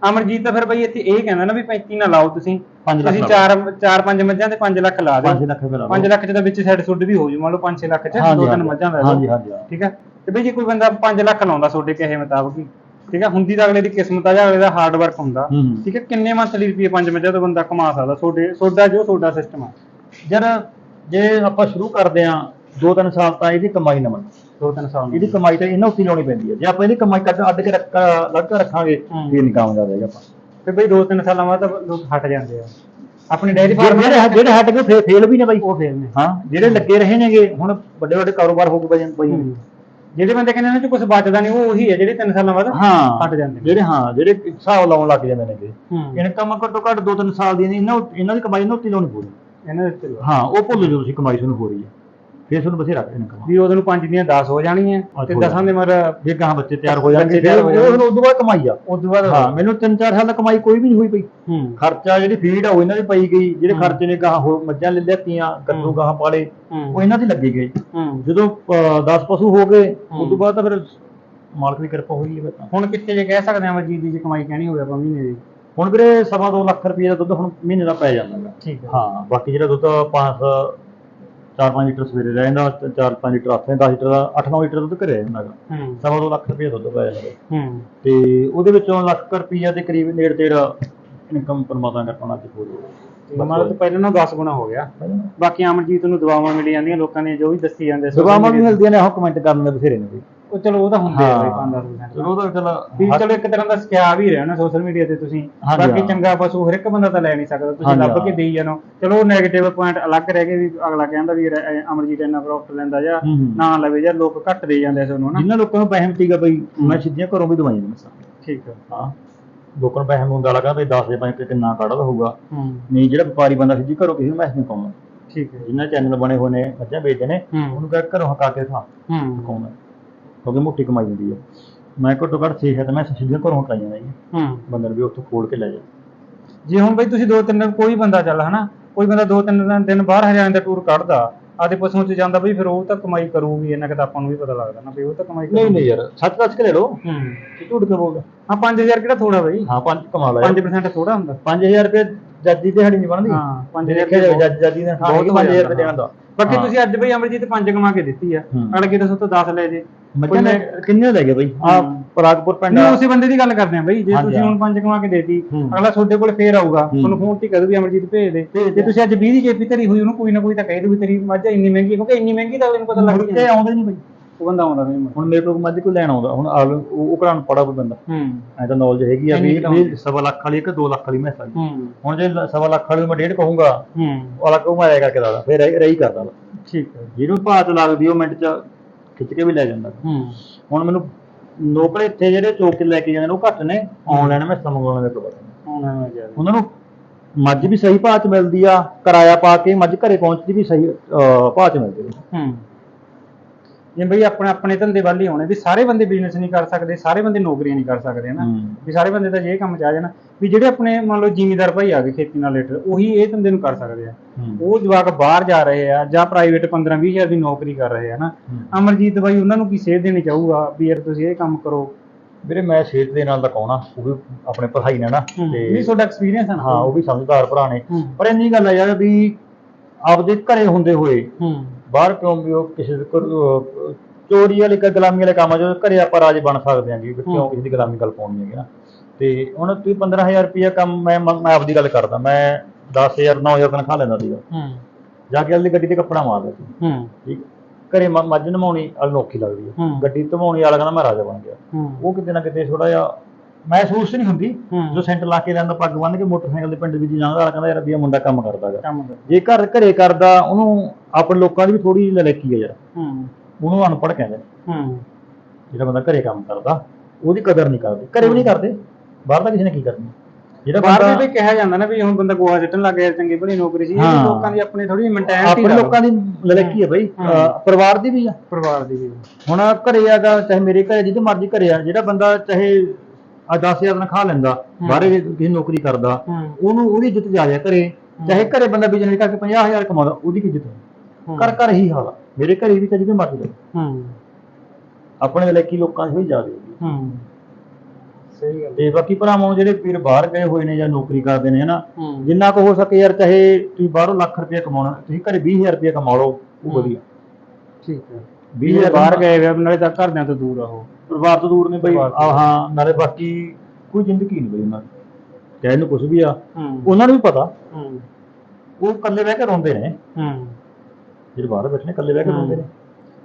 ਅਮਰਜੀਤ ਤਾਂ ਫਿਰ ਬਈ ਇੱਥੇ ਇਹ ਕਹਿੰਦਾ ਨਾ ਵੀ 35 ਨਾ ਲਾਓ ਤੁਸੀਂ। ਤੁਸੀਂ ਲਾ ਚਾਰ ਚਾਰ ਪੰਜ ਮੱਝਾਂ ਤੇ 5 ਲੱਖ ਲਾ 5 ਦਿਓ ਲੱਖ ਰੁਪਏ ਲਾ 5 ਲੱਖ ਚ ਤਾਂ ਵਿੱਚ ਸਾਈਡ ਸੁੱਡ ਵੀ ਹੋ ਜੂ ਮੰਨ ਲਓ 5-6 ਲੱਖ ਚ ਹਾਂਜੀ, ਦੋ ਤਿੰਨ ਹਾਂਜੀ। ਮੱਝਾਂ ਦਾ ਹਾਂਜੀ ਹਾਂਜੀ ਹਾਂ। ਠੀਕ ਹੈ ਤੇ ਬਈ ਜੇ ਕੋਈ ਬੰਦਾ 5 ਲੱਖ ਲਾਉਂਦਾ ਤੁਹਾਡੇ ਕਹੇ ਮੁਤਾਬਕ ਹੀ ਠੀਕ ਹੈ ਹੁੰਦੀ ਤਾਂ ਅਗਲੇ ਦੀ ਕਿਸਮਤ ਆ ਜਾਂ ਅਗਲੇ ਦਾ ਹਾਰਡ ਵਰਕ ਹੁੰਦਾ ਹੂੰ। ਠੀਕ ਹੈ ਕਿੰਨੇ ਮੰਥਲੀ ਰੁਪਏ ਪੰਜ ਮੱਝਾਂ ਤੋਂ ਬੰਦਾ ਕਮਾ ਸਕਦਾ ਤੁਹਾਡੇ ਤੁਹਾਡਾ ਜੋ ਤੁਹਾਡਾ ਸਿਸਟਮ ਆ। ਜਦ ਜੇ ਆਪਾਂ ਸ਼ੁਰੂ ਕਰਦੇ ਆ ਦੋ ਤਿੰਨ ਸਾਲ ਤਾਂ ਇਹਦੀ ਕਮਾਈ ਨਾ ਬਣ ਦੋ ਤਿੰਨ ਸਾਲ ਇਹਦੀ ਕਮਾਈ ਤਾਂ ਇਹਨਾਂ ਉੱਤੇ ਹੀ ਲਾਉਣੀ ਪੈਂਦੀ ਹੈ। ਜੇ ਆਪਾਂ ਇਹਦੀ ਕਮਾਈ ਕੱਢ ਅੱਡ ਕੇ ਰੱਖ ਲੱਗ ਕੇ ਰੱਖਾਂਗੇ ਹੂੰ। ਫੇਰ ਨਹੀਂ ਕਾਮਯਾਬ ਰਹੇਗਾ ਆਪਾਂ। ਤੇ ਬਈ ਦੋ ਤਿੰਨ ਸਾਲਾਂ ਬਾਅਦ ਤਾਂ ਲੋਕ ਹਟ ਜਾਂਦੇ ਆ। ਆਪਣੀ ਡੇਅਰੀ ਫਾਰਮ ਜਿਹੜੇ ਜਿਹੜੇ ਹਟ ਕੇ ਫੇਰ ਫੇਲ ਵੀ ਨੇ ਬਾਈ। ਉਹ ਫੇਲ ਨੇ। ਹਾਂ ਜਿਹੜੇ ਲੱਗੇ ਰਹੇ ਨੇਗੇ ਹੁਣ ਵੱਡੇ ਵੱਡੇ ਕਾਰੋਬਾਰ ਹੋ ਗਏ ਬਾਈ ਬਾਈ ਹੂੰ। ਜਿਹੜੇ ਬੰਦੇ ਕਹਿੰਦੇ ਇਹਨਾਂ ਚ ਕੁਝ ਬਚਦਾ ਨਹੀਂ ਉਹ ਉਹੀ ਹੈ ਜਿਹੜੇ ਤਿੰਨ ਸਾਲਾਂ ਬਾਅਦ ਹਾਂ ਹਟ ਜਾਂਦੇ ਨੇ। ਜਿਹੜੇ ਹਾਂ ਜਿਹੜੇ ਹਿਸਾਬ ਲਾਉਣ ਲੱਗ ਜਾਂਦੇ ਨੇਗੇ ਹੂੰ। ਇਨਕਮ ਘੱਟੋ ਘੱਟ ਦੋ ਤਿੰਨ ਸਾਲ ਦੀ ਨਹੀਂ ਇਹਨਾਂ ਇਹਨਾਂ ਦੀ ਕਮਾਈ ਇਹਨਾਂ ਉੱਤੇ ਲਾਉਣੀ ਪੂਰੀ ਇਹਨਾਂ ਦੇ ਉੱਤੇ ਲਓ। ਹਾਂ ਉਹ ਭੁੱਲ ਜਾਓ ਤੁਸੀਂ ਕਮਾਈ ਤੁਹਾਨੂੰ ਹੋ ਰਹੀ ਹੈ। ਫੇਰ ਤੁਹਾਨੂੰ ਬਥੇਰਾ ਇਨਕਮ ਵੀ ਉਹਦੇ ਨੂੰ ਪੰਜ ਦੀਆਂ 10 ਹੋ ਜਾਣੀਆਂ ਤੇ ਹੋ ਦਸਾਂ ਦੇ ਮਰ ਜੇ ਗਾਂ ਬੱਚੇ ਤਿਆਰ ਹੋ ਜਾਣਗੇ ਫਿਰ ਉਹ ਉਦੋਂ ਬਾਅਦ ਕਮਾਈ ਆ। ਉਸ ਤੋਂ ਬਾਅਦ ਹਾਂ ਮੈਨੂੰ ਤਿੰਨ ਚਾਰ ਸਾਲ ਦਾ ਕਮਾਈ ਕੋਈ ਵੀ ਨਹੀਂ ਹੋਈ ਪਈ। ਖਰਚਾ ਜਿਹੜੀ ਫੀਡ ਆ ਉਹ ਇਹਨਾਂ ਦੀ ਪਈ ਗਈ ਜਿਹੜੇ। ਖਰਚੇ ਨੇ ਗਾਂ ਹੋਰ ਮੱਝਾਂ ਲੈ ਲਿਆਤੀਆਂ ਕੱਟੂ। ਗਾਂ ਪਾਲੇ ਉਹ ਇਹਨਾਂ ਦੀ ਲੱਗੀ ਹੂੰ। ਜਦੋਂ 10 ਪਸ਼ੂ ਹੋ ਗਏ। ਉਸ ਤੋਂ ਬਾਅਦ ਤਾਂ ਫਿਰ ਮਾਲਕ ਦੀ ਕਿਰਪਾ ਹੋਈ ਹੈ। ਤਾਂ ਹੁਣ ਕਿੱਥੇ ਜੇ ਕਹਿ ਸਕਦੇ ਆ ਮਜੀਦ ਦੀ ਜੇ ਕਮਾਈ ਕਹਿਣੀ ਹੋਵੇ ਆਪਾਂ ਮਹੀਨੇ ਦੀ। ਹੁਣ ਵੀਰੇ ਸਵਾ ਦੋ ਲੱਖ ਰੁਪਏ ਦਾ ਦੁੱਧ ਹੁਣ ਮਹੀਨੇ ਦਾ ਪੈ ਜਾਂਦਾ। ਠੀਕ ਹੈ। ਹਾਂ ਬਾਕੀ ਜਿਹੜਾ ਦੁੱਧ 5 4-5 ਲੀਟਰ ਸਵੇਰੇ ਰਹਿ ਜਾਂਦਾ 4-5 ਲੀਟਰ ਆਥੇ 10 ਲੀਟਰ ਦਾ 8-9 ਲੀਟਰ ਦੁੱਧ ਘਰੇ ਰਹਿੰਦਾ ਗਾ ਹੂੰ। ਸਵਾ ਦੋ ਲੱਖ ਰੁਪਏ ਦੁੱਧ ਪੈ ਜਾਂਦਾ। ਹੂੰ। ਤੇ ਉਹਦੇ ਵਿੱਚੋਂ ਲੱਖ ਰੁਪਈਆ ਦੇ ਕਰੀਬ ਨੇੜੇ ਤੇੜਾ ਇਨਕਮ ਪਰਮਾਤਮਾ ਕਰਨਾ ਅੱਜ ਹੋ ਤੇ ਮਤਲਬ ਪਹਿਲਾਂ ਨਾਲੋਂ 10 ਗੁਣਾ ਹੋ ਗਿਆ। ਬਾਕੀ ਅਮਰਜੀਤ ਨੂੰ ਦੁਆਵਾਂ ਮਿਲੀ ਜਾਂਦੀਆਂ ਲੋਕਾਂ ਨੇ ਜੋ ਵੀ ਦੱਸੀ ਜਾਂਦੇ ਦੁਬਾਰਾ ਵੀ ਮਿਲਦੀਆਂ ਨੇ ਉਹ ਕਮੈਂਟ ਕਰਨ ਦੇ ਬਥੇਰੇ ਨੇ ਵੀ। ਉਹ ਚਲੋ ਉਹ ਤਾਂ ਹੁੰਦੇ ਆ ਬਈ ਹਾਂ। 5-10% ਚਲੋ ਉਹਦਾ ਵੀ ਚਲੋ ਇੱਕ ਤਰ੍ਹਾਂ ਦਾ ਸਿਖਿਆ ਵੀ ਰਿਹਾ ਨਾ ਸੋਸ਼ਲ ਮੀਡੀਆ ਤੇ ਤੁਸੀਂ। ਹਾਂਜੀ, ਬਾਕੀ ਹਾਂ। ਚੰਗਾ ਪਸ਼ੂ ਹਰ ਇੱਕ ਬੰਦਾ ਤਾਂ ਲੈ ਨਹੀਂ ਸਕਦਾ ਤੁਸੀਂ ਹਾਂਜੀ, ਲੱਭ ਕੇ ਹਾਂ। ਦੇਈ ਜਾਣੋ। ਚਲੋ ਨੈਗੇਟਿਵ ਪੁਆਇੰਟ ਅਲੱਗ ਰਹਿ ਗਏ ਵੀ ਅਗਲਾ ਕਹਿੰਦਾ ਵੀ ਇਹ- ਇਹ ਅਮਰਜੀਤ ਇੰਨਾ ਪ੍ਰੋਫਿਟ ਲੈਂਦਾ ਜਾਂ ਹੂੰ, ਹੂੰ। ਨਾ ਲਵੇ ਜਾਂ ਲੋਕ ਘੱਟ ਦੇ ਜਾਂਦੇ ਸੀ ਉਹਨੂੰ ਨਾ ਜਿੰਨਾ ਲੋਕਾਂ ਨੂੰ ਵਹਿਮ ਸੀਗਾ ਬਈ ਮੈਂ ਸਿੱਧੀਆਂ ਘਰੋਂ ਵੀ ਦਵਾਈਆਂ ਮਸਾਂ ਠੀਕ ਹੈ ਹਾਂ। ਲੋਕਾਂ ਨੂੰ ਵਹਿਮ ਹੁੰਦਾ ਲੱਗਾ ਬਈ 10 ਦੇ ਪੰਜ ਕਿੰਨਾ ਕੱਢਦਾ ਹੋਊਗਾ। ਹੂੰ। ਨਹੀਂ ਜਿਹੜਾ ਵਪਾਰੀ ਬੰਦਾ ਸਿੱਧੀ ਘਰੋਂ ਕਿਸੇ ਨੂੰ ਮੈਸੇਜ ਨਹੀਂ ਪਾਉਂਦਾ। ਠੀਕ ਹੈ ਜਿੰਨਾ ਚੈਨਲ ਬਣੇ ਹੋਏ ਨੇ ਮੱਝਾਂ ਵੇਚਦੇ ਨੇ ਹੂੰ। ਉਹਨੂੰ ਕਹਿ ਘਰੋਂ ਹਕਾ ਕੇ ਖਾ। ਹੂੰ। ਪਾਉਂਦਾ ਕਿਉਂਕਿ ਮੋਟੀ ਕਮਾਈ ਹੁੰਦੀ ਹੈ ਮੈਂ ਘੱਟੋ ਘੱਟ 6 7 ਮੈਂ ਸਿੱਧੀਆਂ ਘਰੋਂ ਹਕਾਈਆਂ ਨੇ ਹੂੰ। ਬੰਦੇ ਨੂੰ ਵੀ ਉੱਥੋਂ ਖੋਲ ਕੇ ਲੈ ਜਾ ਜੇ ਹੁਣ ਬਈ ਤੁਸੀਂ ਦੋ ਤਿੰਨ ਦਿਨ ਕੋਈ ਬੰਦਾ ਚੱਲ ਹਨਾ? ਕੋਈ ਬੰਦਾ ਦੋ ਤਿੰਨ ਦਿਨ- ਬਾਹਰ ਹਰਿਆਣੇ ਦਾ ਟੂਰ ਕੱਢਦਾ ਆਦੇ ਪਸ਼ੂਆਂ 'ਚ ਜਾਂਦਾ ਬਈ ਫਿਰ ਉਹ ਤਾਂ ਕਮਾਈ ਕਰੂਗੀ ਇਹਨਾਂ ਕਿ ਤਾਂ ਆਪਾਂ ਨੂੰ ਵੀ ਪਤਾ ਲੱਗਦਾ ਨਾ ਵੀ ਉਹ ਤਾਂ ਕਮਾਈ ਨਹੀਂ ਨਹੀਂ ਯਾਰ ਸੱਚ ਦੱਸ ਕੇ ਲੈ ਹੂੰ। ਝੂਠ ਕੇ ਬੋਲਦਾ? ਹਾਂ 5000 ਕਿਹੜਾ ਥੋੜਾ ਬਈ? ਹਾਂ ਪੰਜ ਕਮਾ ਲਿਆ। 5% ਥੋੜਾ ਹੁੰਦਾ। 5000 ਰੁਪਏ ਜੱਜੀ ਦਿਹਾੜੀ ਨਹੀਂ ਬਣਦੀ। ਹਾਂ 5000 ਦੇਖਿਆ ਜਾਵੇ ਜੱਜ ਜੱਜੀ ਦੇ ਬਹੁਤ ਬਹੁਤ ਹੋ 5000 ਜਾਂਦਾ, ਰੁਪਏ ਦੇਣ ਦਾ। ਬਾਕੀ ਹਾਂ। ਤੁਸੀਂ ਅੱਜ ਬਈ ਅਮਰਜੀਤ ਪੰਜ ਕਮਾ ਕੇ ਦਿੱਤੀ ਆ ਹੂੰ। ਅਗਲੇ ਦੱਸੋ ਤਾਂ 10 ਲੈ ਜੇ ਮੱਝਾਂ ਕਿੰਨੇ ਲੈ ਗਏ ਬਈ ਆ ਹਾਂ। ਪਰਾਗਪੁਰ ਪਿੰਡ ਨਹੀਂ ਉਸੇ ਬੰਦੇ ਦੀ ਗੱਲ ਕਰਦੇ ਆ ਬਈ ਜੇ ਹਾਂਜੀ, ਤੁਸੀਂ। ਹੁਣ ਪੰਜ ਕਮਾ ਕੇ ਦੇਤੀ ਹੂੰ। ਅਗਲਾ ਤੁਹਾਡੇ ਕੋਲ ਫੇਰ ਆਊਗਾ ਹੂੰ। ਤੁਹਾਨੂੰ ਫੋਨ ਤੇ ਕਹਦੂ ਵੀ ਅਮਰਜੀਤ ਭੇਜ ਦੇ ਭੇਜ ਜੇ ਦੇ। ਤੁਸੀਂ ਅੱਜ 20 ਦੀ ਜੇਪੀ ਧਰੀ ਹੋਈ ਉਹਨੂੰ ਕੋਈ ਨਾ ਕੋਈ ਤਾਂ ਕਹਿ ਦੂ ਵੀ ਤੇਰੀ ਮੱਝ ਇੰਨੀ ਮਹਿੰਗੀ ਹੈ, ਕਿਉਂਕਿ ਇੰਨੀ ਮਹਿੰਗੀ ਤਾਂ ਅਗਲੇ ਨੂੰ ਪਤਾ ਲੱਗ ਮੁੜ ਕੇ ਜਾਂਦਾ ਆਉਂਦੇ ਨਹੀਂ ਬਈ ਉਹ ਬੰਦਾ ਆਉਂਦਾ ਮੁੜ। ਹੁਣ ਮੇਰੇ ਕੋਲ ਮੱਝ ਕੋਈ ਲੈਣ ਆਉਂਦਾ। ਹੁਣ ਆਲ- ਉਹ ਉਹ ਪੜਾ ਕੋਈ ਬੰਦਾ। ਹੂੰ। ਐ ਤਾਂ ਨੌਲੇਜ ਹੈਗੀ ਆ ਇੰਨੀ ਵੀ ਕੁ ਵੀ ਸਵਾ ਲੱਖ ਵਾਲੀ ਕਿ 2 ਲੱਖ ਵਾਲੀ ਮੈਂ ਹੂੰ। ਹੁਣ ਜੇ ਲ- ਸਵਾ ਲੱਖ ਵਾਲੀ ਨੂੰ ਮੈਂ ਡੇਢ ਕਹੂੰਗਾ ਹੂੰ। ਉਹ ਅਲੱਗ ਉਹ ਆਇਆ ਕਰਕੇ ਦਾਦਾ ਫਿਰ ਰਹੀ ਕਰਦਾ ਵਾ। ਠੀਕ ਹੈ। ਜਿਹਨੂੰ ਭਾਤ ਲੱਗਦੀ ਉਹ ਮਿੰਟ ਚ ਖਿੱਚ ਕੇ ਵੀ ਲੈ ਜਾਂਦਾ। ਹੂੰ। ਹੁਣ ਮੈਨੂੰ ਲੋਕਲ ਇੱਥੇ ਜਿਹੜੇ ਚੌਕ ਤੇ ਲੈ ਕੇ ਜਾਂਦੇ ਨੇ ਉਹ ਘੱਟ ਨੇ। ਆਨਲਾਈਨ ਮੈਂ ਮੰਗਵਾਉਣ ਦੇ ਕੋਲ ਆਉਣਾ ਮੈਂ ਜਾ ਉਹਨਾਂ ਨੂੰ ਮੱਝ ਵੀ ਸਹੀ ਭਾਅ 'ਚ ਮਿਲਦੀ ਆ ਕਿਰਾਇਆ ਪਾ ਕੇ ਮੱਝ ਘਰੇ ਪਹੁੰਚਦੀ ਵੀ ਸਹੀ ਅਹ, ਭਾਅ 'ਚ ਮਿਲਦੀ ਆ। ਹੂੰ। ਜੇ ਬਈ ਆਪਣੇ ਆਪਣੇ ਧੰਦੇ ਵੱਲ ਹੀ ਆਉਣੇ ਵੀ ਸਾਰੇ ਬੰਦੇ ਬਿਜ਼ਨਸ ਨਹੀਂ ਕਰ ਸਕਦੇ ਸਾਰੇ ਬੰਦੇ ਨੌਕਰੀਆਂ ਨਹੀਂ ਕਰ ਸਕਦੇ ਨਾ ਹੂੰ। ਵੀ ਸਾਰੇ ਬੰਦੇ ਤਾਂ ਜੇ ਇਹ ਕੰਮ ਚ ਆ ਜਾਣ ਵੀ ਜਿਹੜੇ ਆਪਣੇ ਮੰਨ ਲਓ ਜ਼ਿਮੀਦਾਰ ਭਾਈ ਆ ਗਏ ਖੇਤੀ ਨਾਲ ਰਿਲੇਟਡ ਉਹੀ ਇਹ ਧੰਦੇ ਨੂੰ ਕਰ ਸਕਦੇ ਆ। ਉਹ ਜਵਾਕ ਬਾਹਰ ਜਾ ਰਹੇ ਆ ਜਾਂ ਪ੍ਰਾਈਵੇਟ 15 20 ਹਜ਼ਾਰ ਦੀ ਨੌਕਰੀ ਕਰ ਰਹੇ ਆ ਨਾ ਹੂੰ। ਅਮਰਜੀਤ ਬਾਈ ਉਹਨਾਂ ਨੂੰ ਕੀ ਸੇਧ ਦੇਣੀ ਚਾਹੂਗਾ ਵੀ ਯਾਰ ਤੁਸੀਂ ਇਹ ਕੰਮ ਕਰੋ? ਵੀਰੇ ਮੈਂ ਸੇਠ ਦੇ ਨਾਲ ਤਾਂ ਕਹਣਾ ਉਹ ਵੀ ਆਪਣੇ ਪੜ੍ਹਾਈ ਨਾਲ ਨਾ ਨਹੀਂ ਤੁਹਾਡਾ ਐਕਸਪੀਰੀਅੰਸ ਹੈ ਉਹ ਵੀ ਸਮਝਦਾਰ ਭਰਾ ਨੇ। ਪਰ ਇੰਨੀ ਗੱਲ ਆ ਯਾਰ ਵੀ ਆਪਦੇ ਘਰੇ ਹੁੰਦੇ ਹੋਏ ਹੂੰ। ਬਾਹਰ ਕਿਉਂ ਵੀ ਉਹ ਕਿਸੇ ਦੇ ਅਹ, ਚੋਰੀ ਵਾਲੇ ਕ ਗੁਲਾਮੀ ਵਾਲੇ ਕੰਮ ਆ ਜੋ ਘਰੇ ਆਪਾਂ ਰਾਜ ਬਣ ਸਕਦੇ ਹਾਂ ਜੀ ਵੀ ਕਿਉਂ ਕਿਸੇ ਦੀ ਗੁਲਾਮੀ ਗੱਲ ਪਾਉਣੀ ਹੈਗੀ ਨਾ। ਤੇ ਹੁਣ ਤੁਸੀਂ 15000 ਰੁਪਇਆ ਕੰਮ ਮੈਂ ਮੈਂ ਆਪਦੀ ਗੱਲ ਕਰਦਾ ਮੈਂ 10000 9000 ਤਨਖਾਹ ਲੈਂਦਾ ਸੀਗਾ। ਹੂੰ। ਜਾ ਕੇ ਆਪਦੀ ਗੱਡੀ ਤੇ ਕੱਪੜਾ ਮਾਰਦਾ ਸੀ। ਹੂੰ। ਠੀਕ। ਘਰੇ ਮ- ਮੱਝ ਨਮਾਉਣੀ ਵਾਲ ਔਖੀ ਲੱਗਦੀ ਹੈ। ਹੂੰ। ਗੱਡੀ ਧਵਾਉਣੀ ਵਾਲਾ ਕਹਿੰਦਾ ਮੈਂ ਰਾਜਾ ਬਣ ਗਿਆ। ਹੂੰ। ਉਹ ਕਿਤੇ ਨਾ ਕਿਤੇ ਥੋੜਾ ਜਿਹਾ ਮਹਿਸੂਸ ਨਹੀਂ ਹੁੰਦੀ ਹੂੰ। ਜੋ ਸੈਂਟਰ ਲਾ ਕੇ ਜਾਂਦਾ ਪੱਗ ਬੰਨ੍ਹ ਕੇ ਮੋਟਰਸਾਈਕਲ ਦੇ ਪਿੰਡ ਵਿੱਚ ਜਾਂਦਾ ਵਾਲਾ ਕਹਿੰਦਾ ਯਾਰ ਵੀ ਇਹ ਮੁੰਡਾ ਕੰਮ ਕਰਦਾ ਕੰਮ ਕਰ ਜੇ ਘਰ ਘਰੇ ਕਰਦਾ ਉਹਨੂੰ ਆਪਣੇ ਲੋਕਾਂ ਦੀ ਵੀ ਥੋੜੀ ਲਲਕੀ ਹੈ ਯਾਰ। ਹੂੰ। ਉਹਨੂੰ ਅਨਪੜ੍ਹ ਕਹਿੰਦੇ। ਨੇ। ਹੂੰ। ਜਿਹੜਾ ਬੰਦਾ ਘਰੇ ਕੰਮ ਕਰਦਾ ਉਹਦੀ ਕਦਰ ਨਹੀਂ ਕਰਦੇ। ਘਰੇ ਵੀ ਨਹੀਂ ਕਰਦੇ ਬਾਹਰ ਤਾਂ ਕਿਸੇ ਨੇ ਕੀ ਕਰਨੀ? ਜਿਹੜਾ ਬਾਹਰ ਬੰਦਾ ਵੀ ਵੀ ਕਿਹਾ ਜਾਂਦਾ ਨਾ ਵੀ ਹੁਣ ਬੰਦਾ ਗੋਹਾ ਸਿੱਟਣ ਲੱਗ ਗਿਆ ਚੰਗੀ ਭਲੀ ਨੌਕਰੀ ਸੀ ਇਹ ਵੀ ਹਾਂ। ਲੋਕਾਂ ਦੀ ਆਪਣੀ ਥੋੜੀ ਮੈਂਟੈਲਿਟੀ ਆਪਣੇ ਲੋਕਾਂ ਦੀ ਲਲਕੀ ਹੈ ਬਈ। ਅਹ ਪਰਿਵਾਰ ਦੀ ਵੀ ਆ। ਪਰਿਵਾਰ ਦੀ ਵੀ ਹੁਣ ਘਰੇ ਆਗਾ ਚਾਹੇ ਮੇਰੇ ਘਰੇ ਜਿਹਦੇ ਮਰਜ਼ੀ ਘਰੇ ਆ ਜਿਹੜਾ ਬੰਦਾ ਚਾਹੇ ਆ 10000 ਤਨਖਾਹ ਲੈਂਦਾ ਬਾਹਰੇ ਕਿਸੇ ਨੌਕਰੀ ਕਰਦਾ ਉਹਨੂੰ ਉਹਦੀ ਇੱਜ਼ਤ ਜਾ ਜਾ ਘਰੇ। ਚਾਹੇ ਘਰੇ ਬੰਦਾ ਬਿਜ਼ਨਸ ਕਰਕੇ 50000 ਕਮਾਉਂਦਾ ਉਹਦੀ ਕੀ ਹੂੰ। ਘਰ ਘਰ ਹੀ ਹਾਲ ਮੇਰੇ ਘਰੇ ਵੀ ਤਾਂ ਜਿਹਦੇ ਮਰਜ਼ੀ ਹੂੰ। ਆਪਣੇ ਲਲਕੀ ਲੋਕਾਂ ਦੀ ਹੋਈ ਜ਼ਿਆਦਾ ਹੂੰ ਸਹੀ ਗੱਲ ਤੇ ਬਾਕੀ ਭਰਾਵਾਂ ਜਿਹੜੇ ਵੀਰ ਬਾਹਰ ਗਏ ਹੋਏ ਨੇ ਜਾਂ ਨੌਕਰੀ ਕਰਦੇ ਨੇ ਹਨਾ? ਜਿੰਨਾ ਕੁ ਹੋ ਸਕੇ ਯਾਰ ਚਾਹੇ ਤੁਸੀਂ ਬਾਹਰੋਂ ਲੱਖ ਰੁਪਏ ਕਮਾਉਣਾ ਤੁਸੀਂ ਘਰੇ 20000 ਰੁਪਏ ਕਮਾ ਲਓ ਉਹ। ਵਧੀਆ। ਠੀਕ ਹੈ 20000 ਬਾਹਰ ਬਾਹਰ ਗਏ ਵੇ ਨਾਲੇ ਤਾਂ ਘਰਦਿਆਂ ਤੋਂ ਦੂਰ ਆ ਉਹ। ਪਰਿਵਾਰ ਤੋਂ ਦੂਰ ਨੇ ਬਈ। ਪਰਿਵਾਰ ਤੋਂ ਆ ਹਾਂ ਨਾਲੇ ਬਾਕੀ ਕੋਈ ਜ਼ਿੰਦਗੀ ਨਹੀਂ ਬਈ ਉਹਨਾਂ ਦੀ। ਚਾਹੇ ਇਹਨੂੰ ਕੁਝ ਵੀ ਆ। ਹੂੰ। ਉਹਨਾਂ ਨੂੰ ਵੀ ਪਤਾ। ਹੂੰ। ਉਹ ਇਕੱਲੇ ਬਹਿ ਕੇ ਰੋਂਦੇ ਨੇ। ਹੂੰ। ਜਿਹੜੇ ਬਾਹਰ ਬੈਠੇ ਨੇ ਇਕੱਲੇ ਬਹਿ ਕੇ ਰੋਂਦੇ ਨੇ।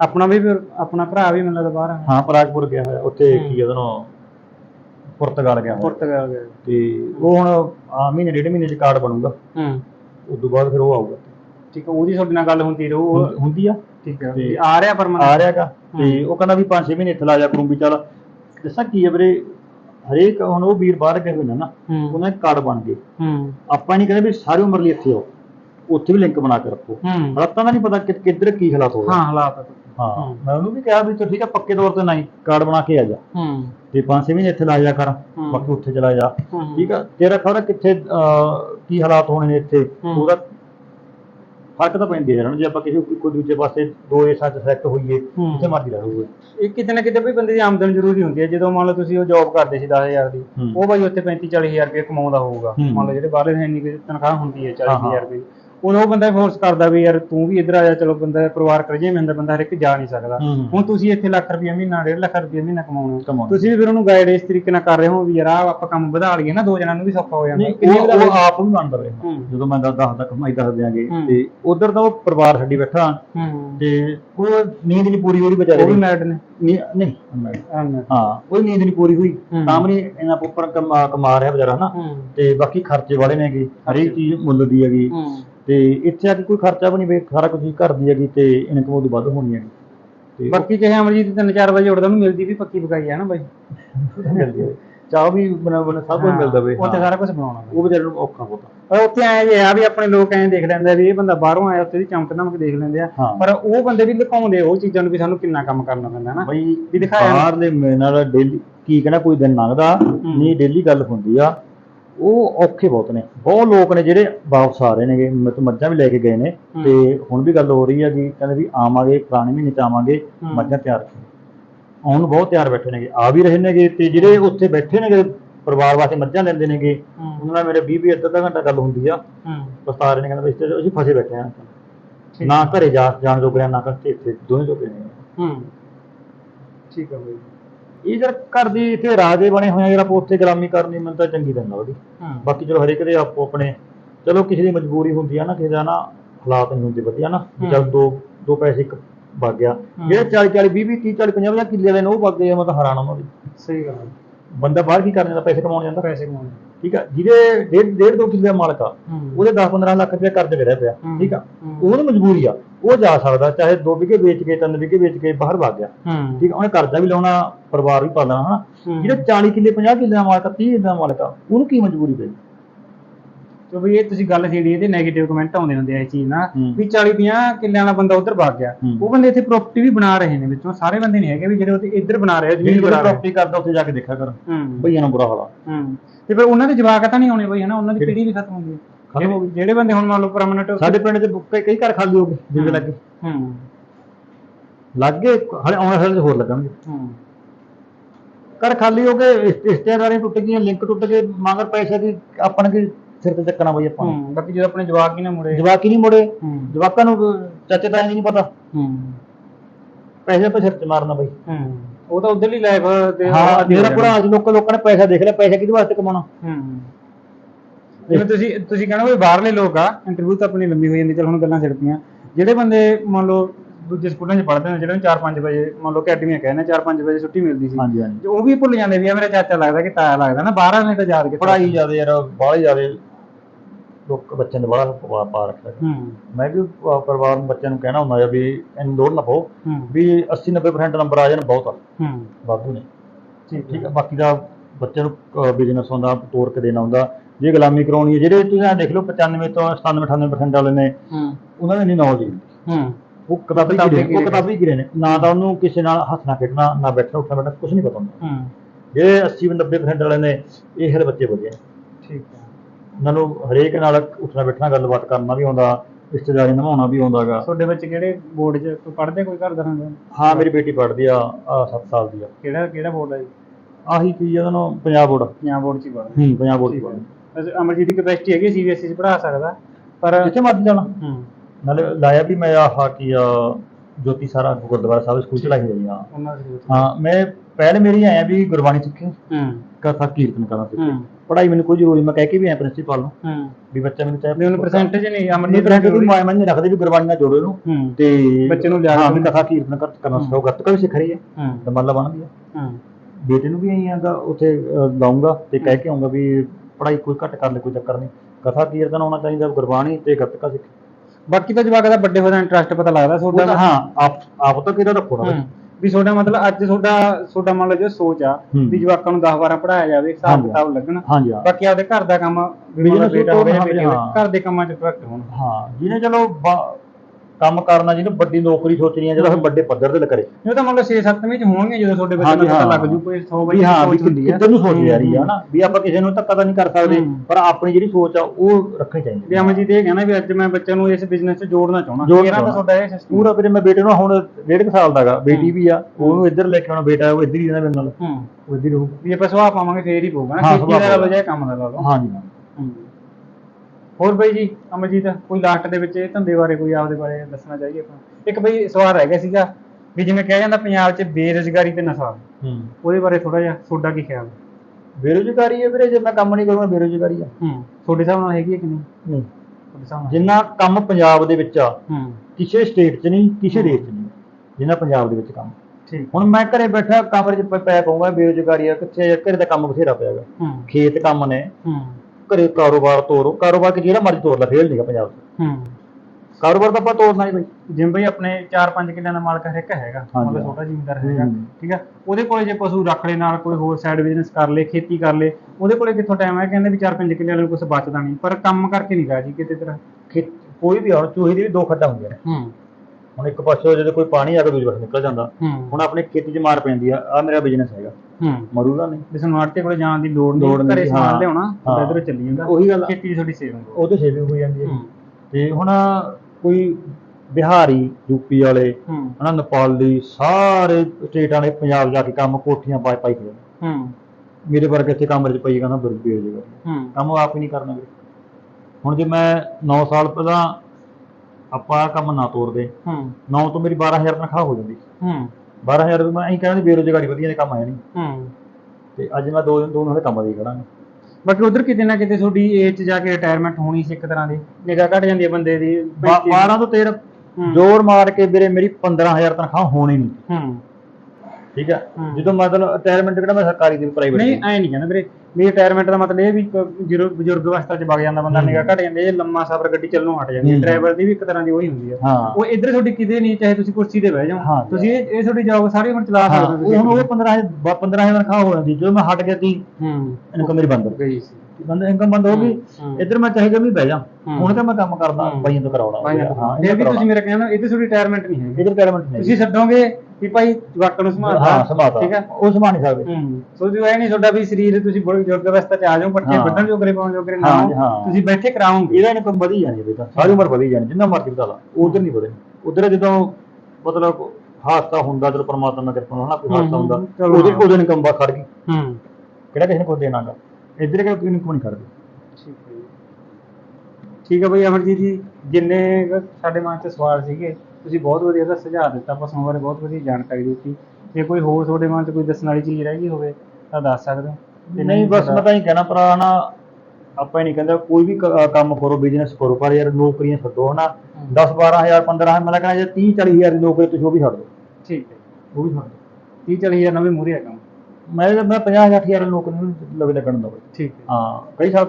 ਆਪਣਾ ਵੀ ਫਿਰ ਆਪਣਾ ਭਰਾ ਵੀ ਮੈਨੂੰ ਲੱਗਦਾ ਬਾਹਰ ਆ। ਹਾਂ ਪਰਾਗਪੁਰ ਗਿਆ ਹੋਇਆ। ਉੱਥੇ। ਕੀ ਉਹਦਾ ਨਾਮ? ਪੁਰਤਗਾਲ ਗਿਆ ਹੋਇਆ। ਪੁਰਤਗਾਲ ਗਏ ਤੇ ਉਹ ਹੁਣ ਆ ਮਹੀਨੇ ਡੇਢ ਮਹੀਨੇ ਚ ਕਾਰਡ ਬਣੂਗਾ। ਹੂੰ। ਉਸ ਤੋਂ ਬਾਅਦ ਫਿਰ ਉਹ ਆਊਗਾ। ਠੀਕ ਹੈ ਉਹਦੀ ਤੁਹਾਡੇ ਨਾਲ ਗੱਲ ਹੁੰਦੀ ਰਹੂ। ਉਹ- ਹੁੰਦੀ ਆ। ਠੀਕ ਹੈ। ਤੇ- ਆ ਰਿਹਾ ਪਰਮਨ ਆ ਰਿਹਾਗਾ ਤੇ ਉਹ ਕਹਿੰਦਾ ਵੀ 5-6 ਮਹੀਨੇ ਇੱਥੇ ਲਾ ਜਾ ਕਰੂੰ ਵੀ ਚੱਲ। ਦੱਸਾਂ ਕੀ ਹੈ ਵੀਰੇ? ਹਰੇਕ ਹੁਣ ਉਹ ਵੀਰ ਬਾਹਰ ਗਏ ਹੋਏ ਨੇ ਨਾ ਹੂੰ। ਉਹਨਾਂ ਦੇ ਕਾਰਡ ਬਣ ਗਏ। ਆਪਾਂ ਨਹੀਂ ਕਹਿੰਦੇ ਵੀ ਸਾਰੀ ਉਮਰ ਲਈ ਇੱਥੇ ਆਓ। ਉੱਥੇ ਵੀ ਲਿੰਕ ਬਣਾ ਕੇ ਰੱਖੋ। ਹਾਲਾਤਾਂ ਦਾ ਨਹੀਂ ਪਤਾ ਕਿੱਧਰ ਕੀ ਹਾਲਾਤ ਹਾਂ ਹਾਲਾਤ ਆ। ਹਾਂ। ਮੈਂ ਉਹਨੂੰ ਵੀ ਕਿਹਾ ਵੀ ਤੂੰ ਠੀਕ ਹੈ ਪੱਕੇ ਤੌਰ ਤੇ ਨਹੀਂ ਕਾਰਡ ਬਣਾ ਕੇ ਆ ਜਾ। ਹੂੰ। ਤੇ 5-6 ਮਹੀਨੇ ਇੱਥੇ ਲਾ ਜਾ ਕਰ। ਬਾਕੀ ਉੱਥੇ ਚਲਾ ਜਾ। ਠੀਕ ਆ? ਤੇਰਾ ਖਬਰ ਕਿੱਥੇ ਕੀ ਹਾਲਾਤ ਹੋਣੇ ਨੇ ਇੱਥੇ। ਉਹਦਾ ਫ਼ਰਕ ਤਾਂ ਪੈਂਦੀ ਹੈ ਨਾ ਜੇ ਆਪਾਂ ਕਿਸੇ ਕੋਈ ਦੂਜੇ ਪਾਸੇ ਦੋ ਏਸਾਂ ਚ ਸੈੱਟ ਹੋਈਏ। ਜਿੱਥੇ ਮਰਜ਼ੀ ਰਹੂਗੇ ਇਹ ਕਿਤੇ ਨਾ ਕਿਤੇ ਵੀ ਬੰਦੇ ਦੀ ਆਮਦਨ ਜ਼ਰੂਰੀ ਹੁੰਦੀ ਹੈ ਜਦੋਂ ਮੰਨ ਲਓ ਤੁਸੀਂ ਉਹ ਜੌਬ ਕਰਦੇ ਸੀ 10000 ਦੀ। ਉਹ ਬਾਈ ਉੱਥੇ 35 40000 ਰੁਪਏ ਕਮਾਉਂਦਾ ਹੋਊਗਾ। ਮੰਨ ਲਓ ਜਿਹੜੇ ਬਾਹਰਲੇ ਨੇ ਇੰਨੀ ਤਨਖਾਹ ਹੁੰਦੀ ਹਾਂ। 40000 ਰੁਪਏ ਉਹਨੂੰ ਉਹ ਬੰਦਾ ਫੋਰਸ ਕਰਦਾ ਵੀ ਯਾਰ ਤੂੰ ਵੀ ਇੱਧਰ ਆ ਜਾ ਚਲੋ ਬੰਦਾ ਪਰਿਵਾਰ ਕਰਜੇ ਮੈਂ ਹੁੰਦਾ ਬੰਦਾ ਹਰ ਇੱਕ ਜਾ ਨਹੀਂ ਸਕਦਾ। ਹੁਣ ਤੁਸੀਂ ਇੱਥੇ ਲੱਖ ਰੁਪਏ ਮਹੀਨਾ 1.5 ਲੱਖ ਰੁਪਏ ਮਹੀਨਾ ਕਮਾਉਣਾ। ਤੁਸੀਂ ਵੀ ਫਿਰ ਉਹਨੂੰ ਗਾਈਡ ਇਸ ਤਰੀਕੇ ਨਾਲ ਕਰ ਰਹੇ ਹੋ ਵੀ ਯਾਰ ਆਹ ਆਪਾਂ ਕੰਮ ਵਧਾ ਲਈਏ ਨਾ ਦੋ ਜਣਾਂ ਨੂੰ ਵੀ ਸੌਖਾ ਹੋ ਜਾਂਦਾ। ਉਹ ਵਧਾ ਉਹ ਆਪ ਵੀ ਮੰਨਦਾ ਰਹੇ। ਜਦੋਂ ਮੈਂ ਦੱਸ ਦੱਸਦਾ ਕਮਾਈ ਦੱਸ ਦਿਆਂਗੇ। ਤੇ ਉਧਰ ਤਾਂ ਉਹ ਪਰਿਵਾਰ ਛੱਡੀ ਬੈਠਾ। ਤੇ ਉਹ ਨੀਂਦ ਨਹੀਂ ਪੂਰੀ ਹੋਈ ਉਹ ਵਿਚਾਰੇ ਵੀ ਦੀ। ਮੈਰਿਡ ਨੇ। ਨਹੀਂ ਹਾਂ ਕੋਈ ਨੀਂਦ ਨਹੀਂ ਪੂਰੀ ਹੋਈ। ਤਾਂ ਵੀ ਇਹਨਾਂ ਉੱਪਰ ਕਮਾ ਰਿਹਾ ਵਿਚਾਰਾ ਨਾ ਤੇ ਬਾਕੀ ਖਰਚੇ ਵਾਲੇ ਨੇਗੇ। ਹਰੇਕ ਚੀਜ਼ ਮੁੱਲ ਦੀ ਹੈਗੀ। ਤੇ ਇੱਥੇ ਆ ਕੇ ਕੋਈ ਖਰਚਾ ਵੀ ਨਹੀਂ ਵੇ ਸਾਰਾ ਕੁਝ ਘਰ ਦੀ ਹੈਗੀ ਤੇ ਇਨਕਮ ਉਹਦੀ ਵੱਧ ਹੋਣੀ ਹੈਗੀ। ਤੇ ਬਾਕੀ ਕਹੇ ਅਮਰਜੀਤ ਤਿੰਨ ਚਾਰ ਵਜੇ ਉੱਠਦਾ ਨੂੰ ਮਿਲਦੀ ਵੀ ਪੱਕੀ ਪਕਾਈ ਹੈ ਨਾ ਬਾਈ। ਉਹ ਮਿਲਦੀ ਹੈ ਚਾਹ ਵੀ ਬਣਾ ਬਣਾ ਸਭ ਕੁਝ ਮਿਲਦਾ ਵੇ ਉੱਥੇ। ਸਾਰਾ ਕੁਝ ਬਣਾਉਣਾ ਉਹ ਵਿਚਾਰੇ ਨੂੰ ਔਖਾ ਹੁੰਦਾ ਪਰ ਉੱਥੇ ਐ ਜੇ ਆ ਵੀ ਆਪਣੇ ਲੋਕ ਐਂ ਦੇਖ ਲੈਂਦੇ ਆ ਵੀ ਇਹ ਬੰਦਾ ਬਾਹਰੋਂ ਆਇਆ ਉੱਥੇ ਦੀ ਚਮਕ ਧਮਕ ਦੇਖ ਲੈਂਦੇ ਆ। ਹਾਂ। ਪਰ ਉਹ ਬੰਦੇ ਵੀ ਲੁਕਾਉਂਦੇ ਉਹ ਚੀਜ਼ਾਂ ਨੂੰ ਵੀ ਸਾਨੂੰ ਕਿੰਨਾ ਕੰਮ ਕਰਨਾ ਪੈਂਦਾ ਨਾ। ਬਈ ਵੀ ਦਿਖਾਇਆ ਨੀ। ਬਾਹਰਲੇ ਮੇਰੇ ਨਾਲ ਡੇਲੀ ਕੀ ਕਹਿਣਾ ਕੋਈ ਦਿਨ ਲੰਘਦਾ ਨਹੀਂ ਡੇਲੀ ਗੱਲ ਹੁੰਦੀ ਆ। ਉਹ ਔਖੇ ਬਹੁਤ ਨੇ। ਬਹੁਤ ਲੋਕ ਨੇ ਜਿਹੜੇ ਵਾਪਸ ਆ ਰਹੇ ਨੇਗੇ। ਮਤ ਮੱਝਾਂ ਵੀ ਲੈ ਕੇ ਗਏ ਨੇ। ਹੂੰ। ਤੇ ਹੁਣ ਵੀ ਗੱਲ ਹੋ ਰਹੀ ਆ ਜੀ ਕਹਿੰਦੇ ਵੀ ਆਵਾਂਗੇ ਪੁਰਾਣੇ ਮਹੀਨੇ ਚ ਆਵਾਂਗੇ ਹੂੰ। ਮੱਝਾਂ ਤਿਆਰ ਆਉਣ ਨੂੰ ਬਹੁਤ ਤਿਆਰ ਬੈਠੇ ਨੇਗੇ। ਆ ਵੀ ਰਹੇ ਨੇਗੇ ਤੇ ਜਿਹੜੇ ਉੱਥੇ ਬੈਠੇ ਨੇਗੇ ਪਰਿਵਾਰ ਵਾਸਤੇ ਮੱਝਾਂ ਲੈਂਦੇ ਨੇਗੇ ਹੂੰ। ਉਹਨਾਂ ਨਾਲ ਮੇਰੇ 20 20 ਅੱਧਾ ਘੰਟਾ ਗੱਲ ਹੁੰਦੀ ਆ। ਹੂੰ। ਬਸਤਾ ਰਹੇ ਨੇ ਕਹਿੰਦੇ ਇੱਥੇ ਅਸੀਂ ਫਸੇ ਬੈਠੇ ਆ। ਨਾ ਘਰੇ ਜਾ ਜਾਣ ਜੋਗੇ ਨਾ ਘਰ ਇੱਥੇ ਦੋਵੇਂ ਜੋਗੇ ਨੇ ਹੂੰ। ਠੀਕ ਆ ਬਾਈ ਇਹ ਜਰ ਘਰ ਦੀ ਇੱਥੇ ਰਾਜੇ ਬਣੇ ਹੋਏ ਆ ਜਰਾ ਉੱਥੇ ਗੁਲਾਮੀ ਕਰਨੀ ਮੈਨੂੰ ਤਾਂ ਚੰਗੀ ਦਿੰਦਾ ਉਹਦੀ। ਹੂੰ। ਬਾਕੀ ਚਲੋ ਹਰੇਕ ਦੇ ਆਪੋ ਆਪਣੇ। ਚਲੋ ਕਿਸੇ ਦੀ ਮਜਬੂਰੀ ਹੁੰਦੀ ਆ ਨਾ ਕਿਸੇ ਦਾ ਨਾ ਹਾਲਾਤ ਨਹੀਂ ਹੁੰਦੇ ਵਧੀਆ ਨਾ। ਹੂੰ। ਦੋ ਦੋ ਪੈਸੇ ਇੱਕ ਵਗ ਗਿਆ। ਹੂੰ। ਜਿਹੜੇ 40 40 20 20 30 40 50 50 ਕਿੱਲੇ ਵਾਲੇ ਨੇ ਉਹ ਵਗ ਗਏ ਮੈਂ ਤਾਂ ਹੈਰਾਨ ਆ ਉਹਨਾਂ ਦੀ। ਸਹੀ ਗੱਲ ਹੈ ਬੰਦਾ ਬਾਹਰ ਕੀ ਕਰਨ ਜਾਂਦਾ ਪੈਸੇ ਕਮਾਉਣ ਜਾਂਦਾ? ਪੈਸੇ ਕਮਾਉਣੇ ਠੀਕ ਆ ਜਿਹਦੇ ਡੇਢ ਡੇਢ ਦੋ ਕਿੱਲੇ ਦਾ ਮਾਲਕ ਆ ਉਹਦੇ 10 15 ਲੱਖ ਰੁਪਏ ਕਰਜ਼ ਚੜਿਆ ਪਿਆ। ਠੀਕ ਆ। ਉਹਨੂੰ ਮਜਬੂਰੀ ਆ ਉਹ ਜਾ ਸਕਦਾ ਚਾਹੇ ਦੋ ਵਿਗੇ ਵੇਚ ਕੇ ਤਿੰਨ ਵਿਗੇ ਵੇਚ ਕੇ ਬਾਹਰ ਵਗ ਗਿਆ ਠੀਕ ਆ ਉਹਨੇ ਕਰਜ਼ਾ ਵੀ ਲਾਉਣਾ ਪਰਿਵਾਰ ਵੀ ਪਾਲਣਾ ਹਨਾ। ਜਿਹੜੇ 40 ਕਿੱਲੇ 50 ਕਿੱਲੇ ਦਾ ਮਾਲਕ ਆ 30 ਕਿੱਲੇ ਦਾ ਮਾਲਕ ਆ ਉਹਨੂੰ ਕੀ ਮਜਬੂਰੀ ਪਈ ਤੇ ਵੀ ਇਹ ਤੁਸੀਂ ਗੱਲ ਛੇੜੀ ਇਹਦੇ 네ਗੇਟਿਵ ਕਮੈਂਟ ਆਉਂਦੇ ਹੁੰਦੇ ਆ ਇਸ ਚੀਜ਼ ਨਾਲ। ਵੀ 40 50 ਕਿੱਲਿਆਂ ਵਾਲਾ ਬੰਦਾ ਉਧਰ ਵਗ ਗਿਆ। ਉਹ ਬੰਦੇ ਇੱਥੇ ਪ੍ਰਾਪਰਟੀ ਵੀ ਬਣਾ ਰਹੇ ਨੇ ਵਿੱਚੋਂ। ਸਾਰੇ ਬੰਦੇ ਨਹੀਂ ਹੈਗੇ ਵੀ ਜਿਹੜੇ ਉੱਥੇ ਇੱਧਰ ਬਣਾ ਰਹੇ ਜ਼ਮੀਨ ਬਣਾ ਰਹੇ। ਪ੍ਰਾਪਰਟੀ ਕਰਦਾ ਉੱਥੇ ਜਾ ਕੇ ਦੇਖਿਆ ਕਰ। ਭਈਆਂ ਨੂੰ ਬੁਰਾ ਹਾਲਾ ਤੇ ਫਿਰ ਉਹਨਾਂ ਦੇ ਜਵਾਕ ਤਾਂ ਨਹੀਂ ਆਉਣੇ ਬਈ ਹਨਾ? ਉਹਨਾਂ ਦੀ? ਪੀੜ੍ਹੀ ਵੀ ਖਤਮ ਹੋ ਗਈ। ਖਤਮ ਹੋ ਗਈ। ਜਿਹੜੇ ਬੰਦੇ ਹੁਣ ਮੰਨ ਲਓ ਪਰਮਨੈਂਟ ਸਾਡੇ ਪਿੰਡ 'ਚ ਕਈ- ਕਈ ਘਰ ਖਾਲੀ ਹੋ ਗਏ ਜਿਵੇਂ ਲੱਗੇ। ਹੂੰ। ਲੱਗੇ ਹਲੇ ਆਉਣ 'ਚ ਹੋਰ ਲੱਗਣਗੇ। ਹੂੰ। ਘਰ ਖਾਲੀ ਹੋ ਗਏ ਰਿਸ਼- ਰਿਸ਼ਤੇਦਾਰੀਆਂ ਟੁੱਟ ਗਈਆਂ ਲਿੰਕ ਟੁੱਟ ਗਏ ਮਗਰ ਪੈਸੇ ਦੀ ਆਪਾਂ ਨੇ ਕੀ ਸਿਰ ਤੇ ਚੱਕਣਾ ਬਈ ਆਪਾਂ। ਹੂੰ ਬਾਕੀ ਜਦੋਂ ਆਪਣੇ ਜਵਾਕ ਹੀ ਨਾ ਮੁੜੇ। ਜਵਾਕ ਹੀ ਨਹੀਂ ਮੁੜੇ। ਹੂੰ। ਜਵਾਕਾਂ ਨੂੰ ਚਾਚੇ ਤਾਏ ਨਹੀਂ ਪਤਾ। ਹੂੰ। ਪੈਸੇ ਤਾਂ ਸਿਰ 'ਚ ਮਾਰਨਾ ਬਈ। ਹੂੰ। ਉਹ ਤਾਂ ਉਧਰਲੀ ਲਾਈਫ ਤੇ ਹਾਂ ਹੋ। ਭਰਾ ਅੱਜ ਲੋਕਾਂ ਲੋਕਾਂ ਨੇ ਪੈਸਾ ਦੇਖ ਲਿਆ ਪੈਸਾ ਕਿਹਦੇ ਵਾਸਤੇ ਕਮਾਉਣਾ? ਹੂੰ। ਜਿਵੇਂ ਤੁਸੀਂ ਤੁਸੀਂ ਕਹਿੰਦੇ ਵੀ ਬਾਹਰਲੇ ਲੋਕ ਆ ਇੰਟਰਵਿਊ ਤਾਂ ਆਪਣੀ ਲੰਬੀ ਹੋ ਜਾਂਦੀ ਚਲ ਹੁਣ ਗੱਲਾਂ ਪਈਆਂ। ਜਿਹੜੇ ਬੰਦੇ ਮੰਨ ਲਓ ਦੂਜੇ ਸਕੂਲਾਂ 'ਚ ਪੜ੍ਹਦੇ ਨੇ ਜਿਹੜੇ 4-5 ਵਜੇ ਮੰਨ ਲਓ ਅਕੈਡਮੀਆਂ ਕਹਿੰਦੇ 4-5 ਵਜੇ ਛੁੱਟੀ ਮਿਲਦੀ ਸੀ। ਹਾਂਜੀ ਹਾਂਜੀ। ਤੇ ਉਹ ਵੀ ਭੁੱਲ ਜਾਂਦੇ ਵੀ ਆ ਮੇਰਾ ਚਾਚਾ ਲੱਗਦਾ ਕਿ ਤਾਇਆ ਲੱਗਦਾ ਨਾ ਬਾਹਰ ਵਾਲੇ ਤਾਂ ਯਾਦ ਕਿੱਥੇ ਪੜਾਈ ਜ਼ਿਆਦਾ ਯਾਰ ਬਾਹਲੀ ਜ਼ਿਆਦਾ ਲੋਕ ਬੱਚਿਆਂ ਨੇ ਬੜਾ ਪਾ ਪਾ ਰੱਖਿਆ ਹੂੰ। ਮੈਂ ਵੀ ਪਰਿਵਾਰ ਨੂੰ ਬੱਚਿਆਂ ਨੂੰ ਕਹਿਣਾ ਹੁੰਦਾ ਆ ਵੀ ਇਹਨੂੰ ਲੋੜ ਨਾ ਪਾਓ ਹੂੰ। ਵੀ 80 90% ਨੰਬਰ ਆ ਜਾਣ ਬਹੁਤ ਆ। ਹੂੰ। ਵਾਧੂ ਨੇ। ਠੀਕ ਠੀਕ ਆ ਬਾਕੀ ਦਾ ਬੱਚਿਆਂ ਨੂੰ ਬਿਜ਼ਨਸ ਹੁੰਦਾ ਤੋਰ ਕੇ ਦੇਣਾ ਹੁੰਦਾ। ਜੇ ਗੁਲਾਮੀ ਕਰਾਉਣੀ ਹੈ ਜਿਹੜੇ ਤੁਸੀਂ ਆਹ ਦੇਖ ਲਓ 95 ਤੋਂ 97 98% ਵਾਲੇ ਨੇ ਹੂੰ। ਉਹਨਾਂ ਨੇ ਨਹੀਂ ਨੌਲੇਜ ਹੂੰ। ਉਹ ਕਿਤਾਬੀ ਉਹ। ਕਿਤਾਬੀ ਕੀੜੇ ਨੇ। ਨਾ ਤਾਂ ਉਹਨੂੰ ਕਿਸੇ ਨਾਲ ਹੱਸਣਾ ਖੇਡਣਾ ਨਾ ਬੈਠਣਾ ਉੱਠਣਾ ਬੈਠਣਾ ਕੁਝ ਨਹੀਂ ਪਤਾ ਹੁੰਦਾ। ਹੂੰ। ਜਿਹੜੇ 80 90% ਵਾਲੇ ਨੇ ਇਹ ਹਲੇ ਬੱਚੇ ਵਧੀਆ ਨੇ। ਠੀਕ ਹੈ। ਉਹਨਾਂ ਨੂੰ ਹਰੇਕ ਨਾਲ ਉੱਠਣਾ ਬੈਠਣਾ ਗੱਲਬਾਤ ਕਰਨਾ ਵੀ ਆਉਂਦਾ ਰਿਸ਼ਤੇਦਾਰੀ ਨਿਭਾਉਣਾ ਵੀ ਆਉਂਦਾਗਾ ਤੁਹਾਡੇ ਬੱਚੇ ਕਿਹੜੇ ਬੋਰਡ 'ਚ ਕੋਈ ਪੜ੍ਹਦੇ ਕੋਈ ਘਰ ਦਾ ਹੁੰਦਾ ਹਾਂ ਮੇਰੀ ਬੇਟੀ ਪੜ੍ਹਦੀ ਆ 7 ਸਾਲ ਦੀ ਆ। ਕਿਹੜਾ ਕਿਹੜਾ ਬੋਰਡ ਹੈ ਜੀ ਆਹੀ ਕੀ ਆ ਉਹਨੂੰ ਪੰਜਾਬ ਬੋਰਡ ਪੰਜਾਬ ਬੋਰਡ 'ਚ ਹੀ ਪੜ੍ਹਦੇ। ਹੂੰ ਪੰਜਾਬ ਬੋਰਡ ਠੀਕ ਹੈ ਵੈਸੇ ਅਮਰਜੀਤ ਦੀ ਕੈਪੈਸਿਟੀ ਹੈਗੀ ਸੀਬੀਐਸਈ 'ਚ ਪੜ੍ਹਾ ਸਕਦਾ ਪਰ ਜਿੱਥੇ ਮਰਜ਼ੀ ਜਾਣਾ। ਹੂੰ। ਨਾਲੇ ਲਾਇਆ ਵੀ ਮੈਂ ਆਹ ਕੀ ਆ ਜੋਤੀ ਸਾਰਾ ਗੁਰਦੁਆਰਾ ਸਾਹਿਬ ਸਕੂਲ ਚ ਲਾਈ ਹੋਈ ਆ। ਹਾਂ ਮੈਂ ਪਹਿਲ ਮੇਰੀ ਆਇਆ ਵੀ ਗੁਰਬਾਣੀ ਸਿੱਖੀ। ਹੂੰ। ਕਥਾ ਕੀਰਤਨ ਕਰਨਾ ਸਿੱਖੀ। ਹੂੰ ਪੜ੍ਹਾਈ ਮੈਨੂੰ ਕੋਈ ਜ਼ਰੂਰੀ ਮੈਂ ਕਹਿ ਕੇ ਵੀ ਆਇਆ ਪ੍ਰਿੰਸੀਪਲ ਨੂੰ ਹੂੰ। ਵੀ ਬੱਚਾ ਮੈਨੂੰ ਚਾਹੇ ਵੀ ਉਹਨੂੰ ਪਰਸੈਂਟੇਜ ਨਹੀਂ ਨਹੀਂ ਅਮਰਜੀਤ ਪ੍ਰੈਂਟ ਕੋਈ ਮਾਇਮਾ ਨਹੀਂ ਰੱਖਦੇ ਵੀ ਗੁਰਬਾਣੀ ਨਾਲ ਜੋੜੋ ਇਹਨੂੰ ਹੂੰ। ਤੇ ਬੱਚੇ ਨੂੰ ਲਿਆ ਕੇ ਹਾਂ ਵੀ। ਕਥਾ ਕੀਰਤਨ ਕਰ- ਕਰਨਾ ਸਿਖਾਓ ਗੱਤਕਾ ਵੀ ਸਿੱਖ ਰਹੀ ਹੈ। ਹੂੰ। ਦਮਾਲਾ ਬਣਦੀ ਹੈ। ਹੂੰ। ਬੇਟੇ ਨੂੰ ਵੀ ਆਈ ਆਂਗਾ ਉੱਥੇ ਲਾਊਂਗਾ ਤੇ ਕਹਿ ਕੇ ਆਉਂਗਾ ਵੀ ਪੜ੍ਹਾਈ ਕੋਈ ਘੱਟ ਕਰ ਲੈ ਕੋਈ ਚੱਕਰ ਨਹੀਂ। ਕਥਾ ਕੀਰਤਨ ਆਉਣਾ ਚਾਹੀਦਾ ਗੁਰਬਾਣੀ ਤੇ ਗੱਤਕਾ ਸਿੱਖ। ਬਾਕੀ ਤਾਂ ਜਵਾਕ ਦਾ ਵੱਡੇ ਹੋਦਾ ਇੰਟਰਸਟ ਪਤਾ ਲੱਗਦਾ ਉਹ ਤੁਹਾਡਾ। ਤਾਂ ਹਾਂ ਆਪ ਆਪ ਤਾਂ ਕਿਹਦਾ ਰੱਖੋ ਨਾ ਹੂੰ। ਵੀ ਤੁਹਾਡਾ ਮਤਲਬ ਅੱਜ ਤੁਹਾਡਾ ਤੁਹਾਡਾ ਮੰਨ ਲਓ ਜੋ ਸੋਚ ਆ ਹੂੰ। ਵੀ ਜਵਾਕਾਂ ਨੂੰ 10 12 ਪੜਾਇਆ ਜਾਵੇ ਹਿਸਾਬ ਹਾਂਜੀ। ਕਿਤਾਬ ਲੱਗਣ ਹਾਂਜੀ ਹਾਂ ਬਾਕੀ ਆਪਦੇ ਘਰ ਦਾ ਕੰਮ ਵੀ Business ਬੇਟਾ ਹੋਵੇ ਜਾਂ ਹਾਂ, ਬੇਟੀ ਹੋਵੇ ਹਾਂ। ਘਰ ਦੇ ਕੰਮਾਂ 'ਚ ਟਰੱਕ ਹੋਣ ਹਾਂ ਜਿਹਨੇ ਚਲੋ ਬ- ਕੰਮ ਕਰਨਾ ਜਿਹਨੂੰ ਵੱਡੀ ਨੌਕਰੀ ਸੋਚਣੀ ਹੈ ਜਿਹੜਾ ਫਿਰ ਵੱਡੇ ਪੱਧਰ ਤੇ ਕਰੇ। ਇਹ ਤਾਂ ਮੰਨ ਲਓ 6-7ਵੀਂ 'ਚ ਹੋਣਗੇ ਜਦੋਂ ਤੁਹਾਡੇ ਬੱਚੇ ਨੂੰ ਪਤਾ। ਲੱਗ ਜੂ ਕੋਈ 100 ਵੀ ਹਾਂ ਵੀ ਕਿੱਧਰ ਨੂੰ ਸੋਚ ਜਾ ਰਹੀ ਹੈ। ਨਾ ਵੀ ਆਪਾਂ ਕਿਸੇ ਨੂੰ ਧੱਕਾ ਤਾਂ ਨਹੀਂ ਕਰ ਸਕਦੇ। ਪਰ ਆਪਣੀ ਜਿਹੜੀ ਸੋਚ ਆ ਉਹ ਰੱਖਣੀ ਚਾਹੀਦੀ ਵੀ ਅਮਰਜੀਤ ਇਹ ਕਹਿਣਾ ਵੀ ਅੱਜ ਮੈਂ ਬੱਚੇ ਨੂੰ ਇਸ ਬਿਜ਼ਨਸ 'ਚ ਜੋੜਨਾ ਚਾਹੁੰਦਾ। ਮੇਰਾ ਤਾਂ। ਤੁਹਾਡਾ ਇਹ ਸਿਸਟਮ ਪੂਰਾ ਵੀਰੇ ਮੈਂ ਬੇਟੇ ਨੂੰ ਹੁਣ ਡੇਢ ਕੁ ਸਾਲ ਦਾਗਾ ਬੇਟੀ ਵੀ ਆ ਉਹਨੂੰ ਇੱਧਰ ਲੈ ਕੇ ਆਉਣਾ ਬੇਟਾ ਉਹ ਇੱਧਰ ਹੀ ਰਹਿੰਦਾ ਮੇਰੇ ਨਾਲ। ਹੂੰ। ਉਹ ਇੱਧਰ ਹੀ ਰਹੂ। ਵੀ ਆਪਾਂ ਸੁਭਾਅ ਪਾਵਾਂਗੇ ਫੇਰ ਹੀ ਪਊਗਾ ਨਾ ਖੇਤੀ ਦਾ ਲਾ ਕੰਮ ਦਾ ਲਾ ਲਓ। ਹਾਂਜੀ। ਹੋਰ ਬਈ ਜੀ ਅਮਰਜੀਤ ਕੋਈ ਲਾਸਟ ਦੇ ਵਿੱਚ ਇਹ ਧੰਦੇ ਬਾਰੇ ਕੋਈ ਆਪਦੇ ਬਾਰੇ ਦੱਸਣਾ ਚਾਹੀਏ ਆਪਾਂ? ਇੱਕ ਬਈ ਸਵਾਲ ਰਹਿ ਗਿਆ ਸੀਗਾ ਵੀ ਜਿਵੇਂ ਕਿਹਾ ਜਾਂਦਾ ਪੰਜਾਬ 'ਚ ਬੇਰੁਜ਼ਗਾਰੀ ਤੇ ਨਸ਼ਾ। ਹੂੰ। ਉਹਦੇ ਬਾਰੇ ਥੋੜਾ ਜਿਹਾ ਤੁਹਾਡਾ ਕੀ ਖਿਆਲ? ਬੇਰੁਜ਼ਗਾਰੀ ਹੈ ਵੀਰੇ ਜੇ ਮੈਂ ਕੰਮ ਨਹੀਂ ਕਰੂੰਗਾ ਬੇਰੁਜ਼ਗਾਰੀ ਆ। ਹੂੰ। ਤੁਹਾਡੇ ਹਿਸਾਬ ਨਾਲ ਹੈਗੀ ਹੈ ਕਿ ਨਹੀਂ? ਨਹੀਂ। ਤੁਹਾਡੇ ਹਿਸਾਬ ਨਾਲ? ਜਿੰਨਾ ਕੰਮ ਪੰਜਾਬ ਦੇ ਵਿੱਚ ਆ ਹੂੰ। ਕਿਸੇ ਸਟੇਟ 'ਚ ਨਹੀਂ ਕਿਸੇ ਦੇਸ਼ 'ਚ ਨਹੀਂ ਜਿੰਨਾ ਪੰਜਾਬ ਦੇ ਵਿੱਚ ਕੰਮ। ਠੀਕ। ਹੁਣ ਮੈਂ ਘਰੇ ਬੈਠਾ ਕਮਰੇ 'ਚ ਪ- ਪਿਆ ਕਹੂੰਗਾ ਬੇਰੁਜ਼ਗਾਰੀ ਆ ਕਿੱਥੇ ਆ? ਘਰੇ ਤਾਂ ਕੰਮ ਬਥੇਰਾ ਪਿਆਗਾ ਹੂੰ। ਖੇਤ ਕੰਮ ਨੇ। ਹੂੰ। ਘਰੇ ਕਾਰੋਬਾਰ ਤੋਰੋ ਕਾਰੋਬਾਰ ਕਿ ਜਿਹੜਾ ਮਰਜ਼ੀ ਤੋਰ ਲੈ ਫੇਲ ਨਹੀਂਗਾ ਪੰਜਾਬ 'ਚ। ਹੂੰ। ਕਾਰੋਬਾਰ ਤਾਂ ਆਪਾਂ ਤੋਰਨਾ ਹੀ ਬਈ। ਜਿਵੇਂ ਬਈ ਆਪਣੇ 4-5 ਕਿੱਲਿਆਂ ਦਾ ਮਾਲਕ ਹਰ ਇੱਕ ਹੈਗਾ ਹਾਂਜੀ, ਮਤਲਬ। ਛੋਟਾ ਜ਼ਿਮੀਂਦਾਰ ਹੈਗਾ ਹੂੰ। ਠੀਕ ਆ? ਉਹਦੇ ਕੋਲੇ ਜੇ ਪਸ਼ੂ ਰੱਖ ਲੈ ਨਾਲ ਕੋਈ ਹੋਰ ਸਾਈਡ ਬਿਜ਼ਨਸ ਕਰ ਲੇ ਖੇਤੀ ਕਰ ਲੇ ਉਹਦੇ ਕੋਲੇ ਕਿੱਥੋਂ ਟਾਈਮ ਹੈ? ਕਹਿੰਦੇ ਵੀ 4-5 ਕਿੱਲਿਆਂ ਨੂੰ ਕੁਝ ਬਚਦਾ ਨਹੀਂ ਪਰ ਕੰਮ ਕਰਕੇ ਨਹੀਂ ਰਾਜੀ ਕਿਤੇ ਤਰ੍ਹਾਂ। ਖੇਤ ਕੋਈ ਵੀ ਹੁਣ ਚੂਹੀ ਦੀ ਵੀ ਦੋ ਖੱਡਾਂ ਹੁੰਦੀਆਂ ਨੇ। ਹੂੰ। ਹੁਣ ਇੱਕ ਪਾਸੇ ਜਦੋਂ ਕੋਈ ਪਾਣੀ ਆ ਕੇ ਦੂਜੇ ਪਾਸੇ ਨਿਕਲ ਜਾਂਦਾ ਹੂੰ। ਹੁਣ ਆਪਣੇ ਖੇਤੀ 'ਚ ਮਾਰ ਪੈਂਦੀ ਆ ਆ ਮੇਰਾ ਬਿਜ਼ਨਸ ਹੈਗਾ। ਹੂੰ। ਮਰੂਗਾ ਨਹੀਂ। ਵੀ ਸਾਨੂੰ ਆੜਤੇ ਕੋਲੇ ਜਾਣ ਦੀ ਲੋੜ ਲੋੜ ਨਹੀਂ ਨਹੀਂ, ਘਰੇ ਸਮਾਨ ਹਾਂ। ਲਿਆਉਣਾ ਹਾਂ। ਇਧਰੋਂ ਚੱਲੀ ਜਾਂਦਾ। ਉਹੀ ਗੱਲ ਆ। ਖੇਤੀ ਦੀ ਤੁਹਾਡੀ ਸੇਵਿੰਗ ਉਹ ਤੋਂ ਸੇਵਿੰਗ ਹੋ ਜਾਂਦੀ ਹੈ ਹੂੰ। ਤੇ ਹੁਣ ਕੋਈ ਬਿਹਾਰੀ ਯੂਪੀ ਵਾਲੇ ਹੂੰ। ਹਨਾ ਨੇਪਾਲੀ ਸਾਰੇ ਸਟੇਟਾਂ ਵਾਲੇ ਪੰਜਾਬ ਜਾ ਕੇ ਕੰਮ ਕੋਠੀਆਂ ਪਾਈ ਪਾਈ ਖੜੇ ਨੇ। ਹੂੰ। ਮੇਰੇ ਵਰਗੇ ਇੱਥੇ ਕਮਰੇ 'ਚ ਪਈ ਕਹਿੰਦਾ ਬੁਰ ਬੇਰੁਜ਼ਗਾਰ ਹੂੰ। ਕੰਮ ਆਪ ਹੀ ਨਹੀਂ ਕਰਨਾ ਵੀਰੇ ਹੁਣ ਜੇ ਮੈਂ 9 ਸਾਲ ਪਹਿਲਾਂ ਆਪਾਂ ਕੰਮ ਨਾ ਤੋਰਦੇ। ਹੂੰ। 9 ਤੋਂ ਮੇਰੀ 12000 ਤਨਖਾਹ ਹੋ ਜਾਂਦੀ। ਹੂੰ। 12000 ਰੁਪਏ ਮੈਂ ਐਂ ਕਹਿੰਦਾ ਬੇਰੁਜ਼ਗਾਰੀ ਵਧੀਆ ਨੇ ਕੰਮ ਹੈ ਨਹੀਂ। ਹੂੰ। ਤੇ ਅੱਜ ਮੈਂ ਦੋ ਦਿਨ ਦੋ ਦਿਨ ਦੇ ਕੰਮ ਦੇ ਖੜਾਂਗਾ ਬਾਕੀ ਉਧਰ ਕਿਤੇ ਨਾ ਕਿਤੇ ਤੁਹਾਡੀ ਏਜ 'ਚ ਜਾ ਕੇ ਰਿਟਾਇਰਮੈਂਟ ਹੋਣੀ ਸੀ ਇੱਕ ਤਰ੍ਹਾਂ ਦੀ ਨਿਗਾਹ ਘਟ ਜਾਂਦੀ ਹੈ ਬੰਦੇ ਦੀ 12 ਤੋਂ 13 ਹੂੰ। ਜੋਰ ਮਾਰ ਕੇ ਵੀਰੇ ਮੇਰੀ 15000 ਤਨਖਾਹ ਹੋਣੀ ਨਹੀਂ। ਹੂੰ। ਠੀਕ ਹੈ ਹੂੰ। ਜਦੋਂ ਮਤਲਬ ਰਿਟਾਇਰਮੈਂਟ ਕਿਹੜਾ ਮੈਂ ਸਰਕਾਰੀ ਦੀ ਪ੍ਰਾਈਵੇਟ ਨਹੀਂ ਐ ਨਹੀਂ ਕਹਿੰਦਾ ਵੀਰੇ। ਵੀ ਰਿਟਾਇਰਮੈਂਟ ਦਾ ਮਤਲਬ ਇਹ ਵੀ ਜਦੋਂ ਬਜ਼ੁਰਗ ਅਵਸਥਾ 'ਚ ਵਗ ਜਾਂਦਾ ਬੰਦਾ ਹੂੰ। ਨਿਗਾ ਘਟ ਜਾਂਦੀ ਹੈ ਇਹ ਲੰਮਾ ਸਫ਼ਰ ਗੱਡੀ ਚੱਲਣੋਂ ਹਟ ਜਾਂਦੀ ਹੈ। ਹੂੰ। ਡਰਾਈਵਰ ਦੀ ਵੀ ਇੱਕ ਤਰ੍ਹਾਂ ਦੀ ਉਹੀ ਹੁੰਦੀ ਹੈ। ਹਾਂ। ਉਹ ਇੱਧਰ ਤੁਹਾਡੀ ਕਿਤੇ ਨਹੀਂ ਚਾਹੇ ਤੁਸੀਂ ਕੁਰਸੀ ਤੇ ਬਹਿ ਜਾਓ। ਹਾਂ। ਤੁਸੀਂ ਇਹ ਇਹ ਤੁਹਾਡੀ ਜੌਬ ਸਾਰੀ ਉਮਰ ਚਲਾ ਹਾਂ। ਸਕਦੇ ਹੋ ਉਹ ਹੁਣ ਉਹ 15000 15000 ਤਨਖਾਹ ਹੋ ਜਾਂਦੀ ਜਦੋਂ ਮੈਂ ਹਟ ਗਿਆ ਸੀ ਹੂੰ। ਇਨਕਮ ਮੇਰੀ ਬੰਦ ਹੋ ਗਈ ਸੀ। ਬੰਦ ਇਨਕਮ ਬੰਦ ਹੋ ਗਈ। ਇੱਧਰ ਮੈਂ ਚਾਹੇ ਵੀ ਬਹਿ ਜਾ। ਹੁਣ ਤਾਂ ਮੈਂ ਕੰਮ ਕਰਦਾ। ਬਾਈਆਂ ਤੋਂ ਕਰਾਉਣਾ। ਹਾਂ ਫਿਰ ਵੀ ਤੁਸੀਂ ਮੇਰਾ ਕਹਿਣਾ ਇਹਦੇ ਤੁਹਾਡੀ ਰਿਟਾਇਰਮੈਂਟ ਨਹੀਂ ਹੈ ਇੱਧਰ ਰਿਟਾਇਰਮੈਂਟ ਨਹੀਂ ਤੁਸੀਂ ਛੱਡੋਗੇ ਵੀ ਭਾਈ ਜਵਾਕਾਂ ਨੂੰ ਸੰਭਾਲਦਾ ਹਾਂ ਸੰਭਾਲਦਾ। ਠੀਕ ਹੈ ਉਹ ਸੰਭਾਲ ਨਹੀਂ ਸਕਦੇ। ਹੂੰ। ਸੋ ਜੋ ਇਹ ਨਹੀਂ ਤੁਹਾਡਾ ਵੀ ਸਰੀਰ ਤੁਸੀਂ ਬੜੀ ਬਜ਼ੁਰਗ ਅਵਸਥਾ 'ਚ ਆ ਜਾਓ ਪੱਠੇ। ਵੱਢਣ ਜੋਗਰੇ ਪਾਉਣ ਜੋਗਰੇ ਨਾ। ਤੁਸੀਂ ਬੈਠੇ ਕਰਾਉਂਗੇ ਇਹਦਾ ਇਨਕਮ ਵਧੀ ਜਾਣੀ ਬੇਟਾ। ਸਾਰੀ ਉਮਰ ਵਧੀ ਜਾਣੀ ਜਿੰਨਾ ਮਰਜ਼ੀ ਵਧਾ ਲਾ। ਉਧਰ ਨਹੀਂ ਵਧਣੀ ਉਧਰ ਜਦੋਂ ਮਤਲਬ ਹਾਦਸਾ ਹੁੰਦਾ ਜਦੋਂ ਪਰਮਾਤਮਾ ਦੀ ਕਿਰਪਾ ਨਾਲ ਹਨਾ ਕੋਈ ਹਾਦਸਾ ਹੂੰ, ਹੁੰਦਾ ਉਹਦੇ। ਉਹਦੇ ਇਨਕਮ ਬਾ ਖੜ ਗਈ। ਹੂੰ। ਕਿਹੜਾ ਕਿਸੇ ਨੇ ਕੋਈ ਦੇਣਾਗਾ ਇੱਧਰ ਕਿਹੜਾ ਕੋਈ ਇਨਕਮ ਨਹੀਂ ਖੜਦੀ ਠੀਕ ਹੈ ਜੀ। ਠੀਕ ਹੈ ਬਈ ਅਮਰਜੀਤ ਜੀ ਜਿੰਨੇ ਕੁ ਸਾਡੇ ਮਨ 'ਚ ਸਵਾਲ ਸੀਗੇ ਤੁਸੀਂ ਬਹੁਤ ਵਧੀਆ ਦਾ ਸੁਝਾਅ ਦਿੱਤਾ ਪਸ਼ੂਆਂ ਬਾਰੇ ਬਹੁਤ ਵਧੀਆ ਜਾਣਕਾਰੀ ਦਿੱਤੀ। ਜੇ ਕੋਈ ਹੋਰ ਤੁਹਾਡੇ ਮਨ 'ਚ ਕੋਈ ਦੱਸਣ ਵਾਲੀ ਚੀਜ਼ ਰਹਿ ਗਈ ਹੋਵੇ ਤਾਂ ਦੱਸ ਸਕਦੇ ਹੋ। ਜੇ ਨਹੀਂ ਬਸ ਮੈਂ ਤਾਂ ਹੀ ਕਹਿਣਾ ਭਰਾ ਨਾ ਆਪਾਂ ਇਹ ਨਹੀਂ ਕਹਿੰਦਾ ਕੋਈ ਵੀ ਕ- ਕੰਮ ਕਰੋ ਬਿਜ਼ਨਸ ਕਰੋ ਪਰ ਯਾਰ ਨੌਕਰੀਆਂ ਛੱਡੋ ਹਨਾ। 10 12000 15000 ਮੈਂ ਕਹਿੰਦਾ ਜੇ 30 40000 ਦੀ ਨੌਕਰੀ ਤੁਸੀਂ ਉਹ ਵੀ ਛੱਡ ਦਿਓ। ਠੀਕ ਹੈ ਉਹ ਵੀ ਛੱਡ ਦਿਓ। 30 40 ਹਜ਼ਾਰ ਨਵੇਂ ਮੂਰੇ ਆ ਕੰਮ। ਮੈਂ ਮੈਂ 50 60000 ਦੀ ਨੌਕਰੀ ਨੂੰ ਲਵੇ ਲੱਗਣ ਦਾ ਠੀਕ ਹਾਂ। ਕਈ ਸਾਲ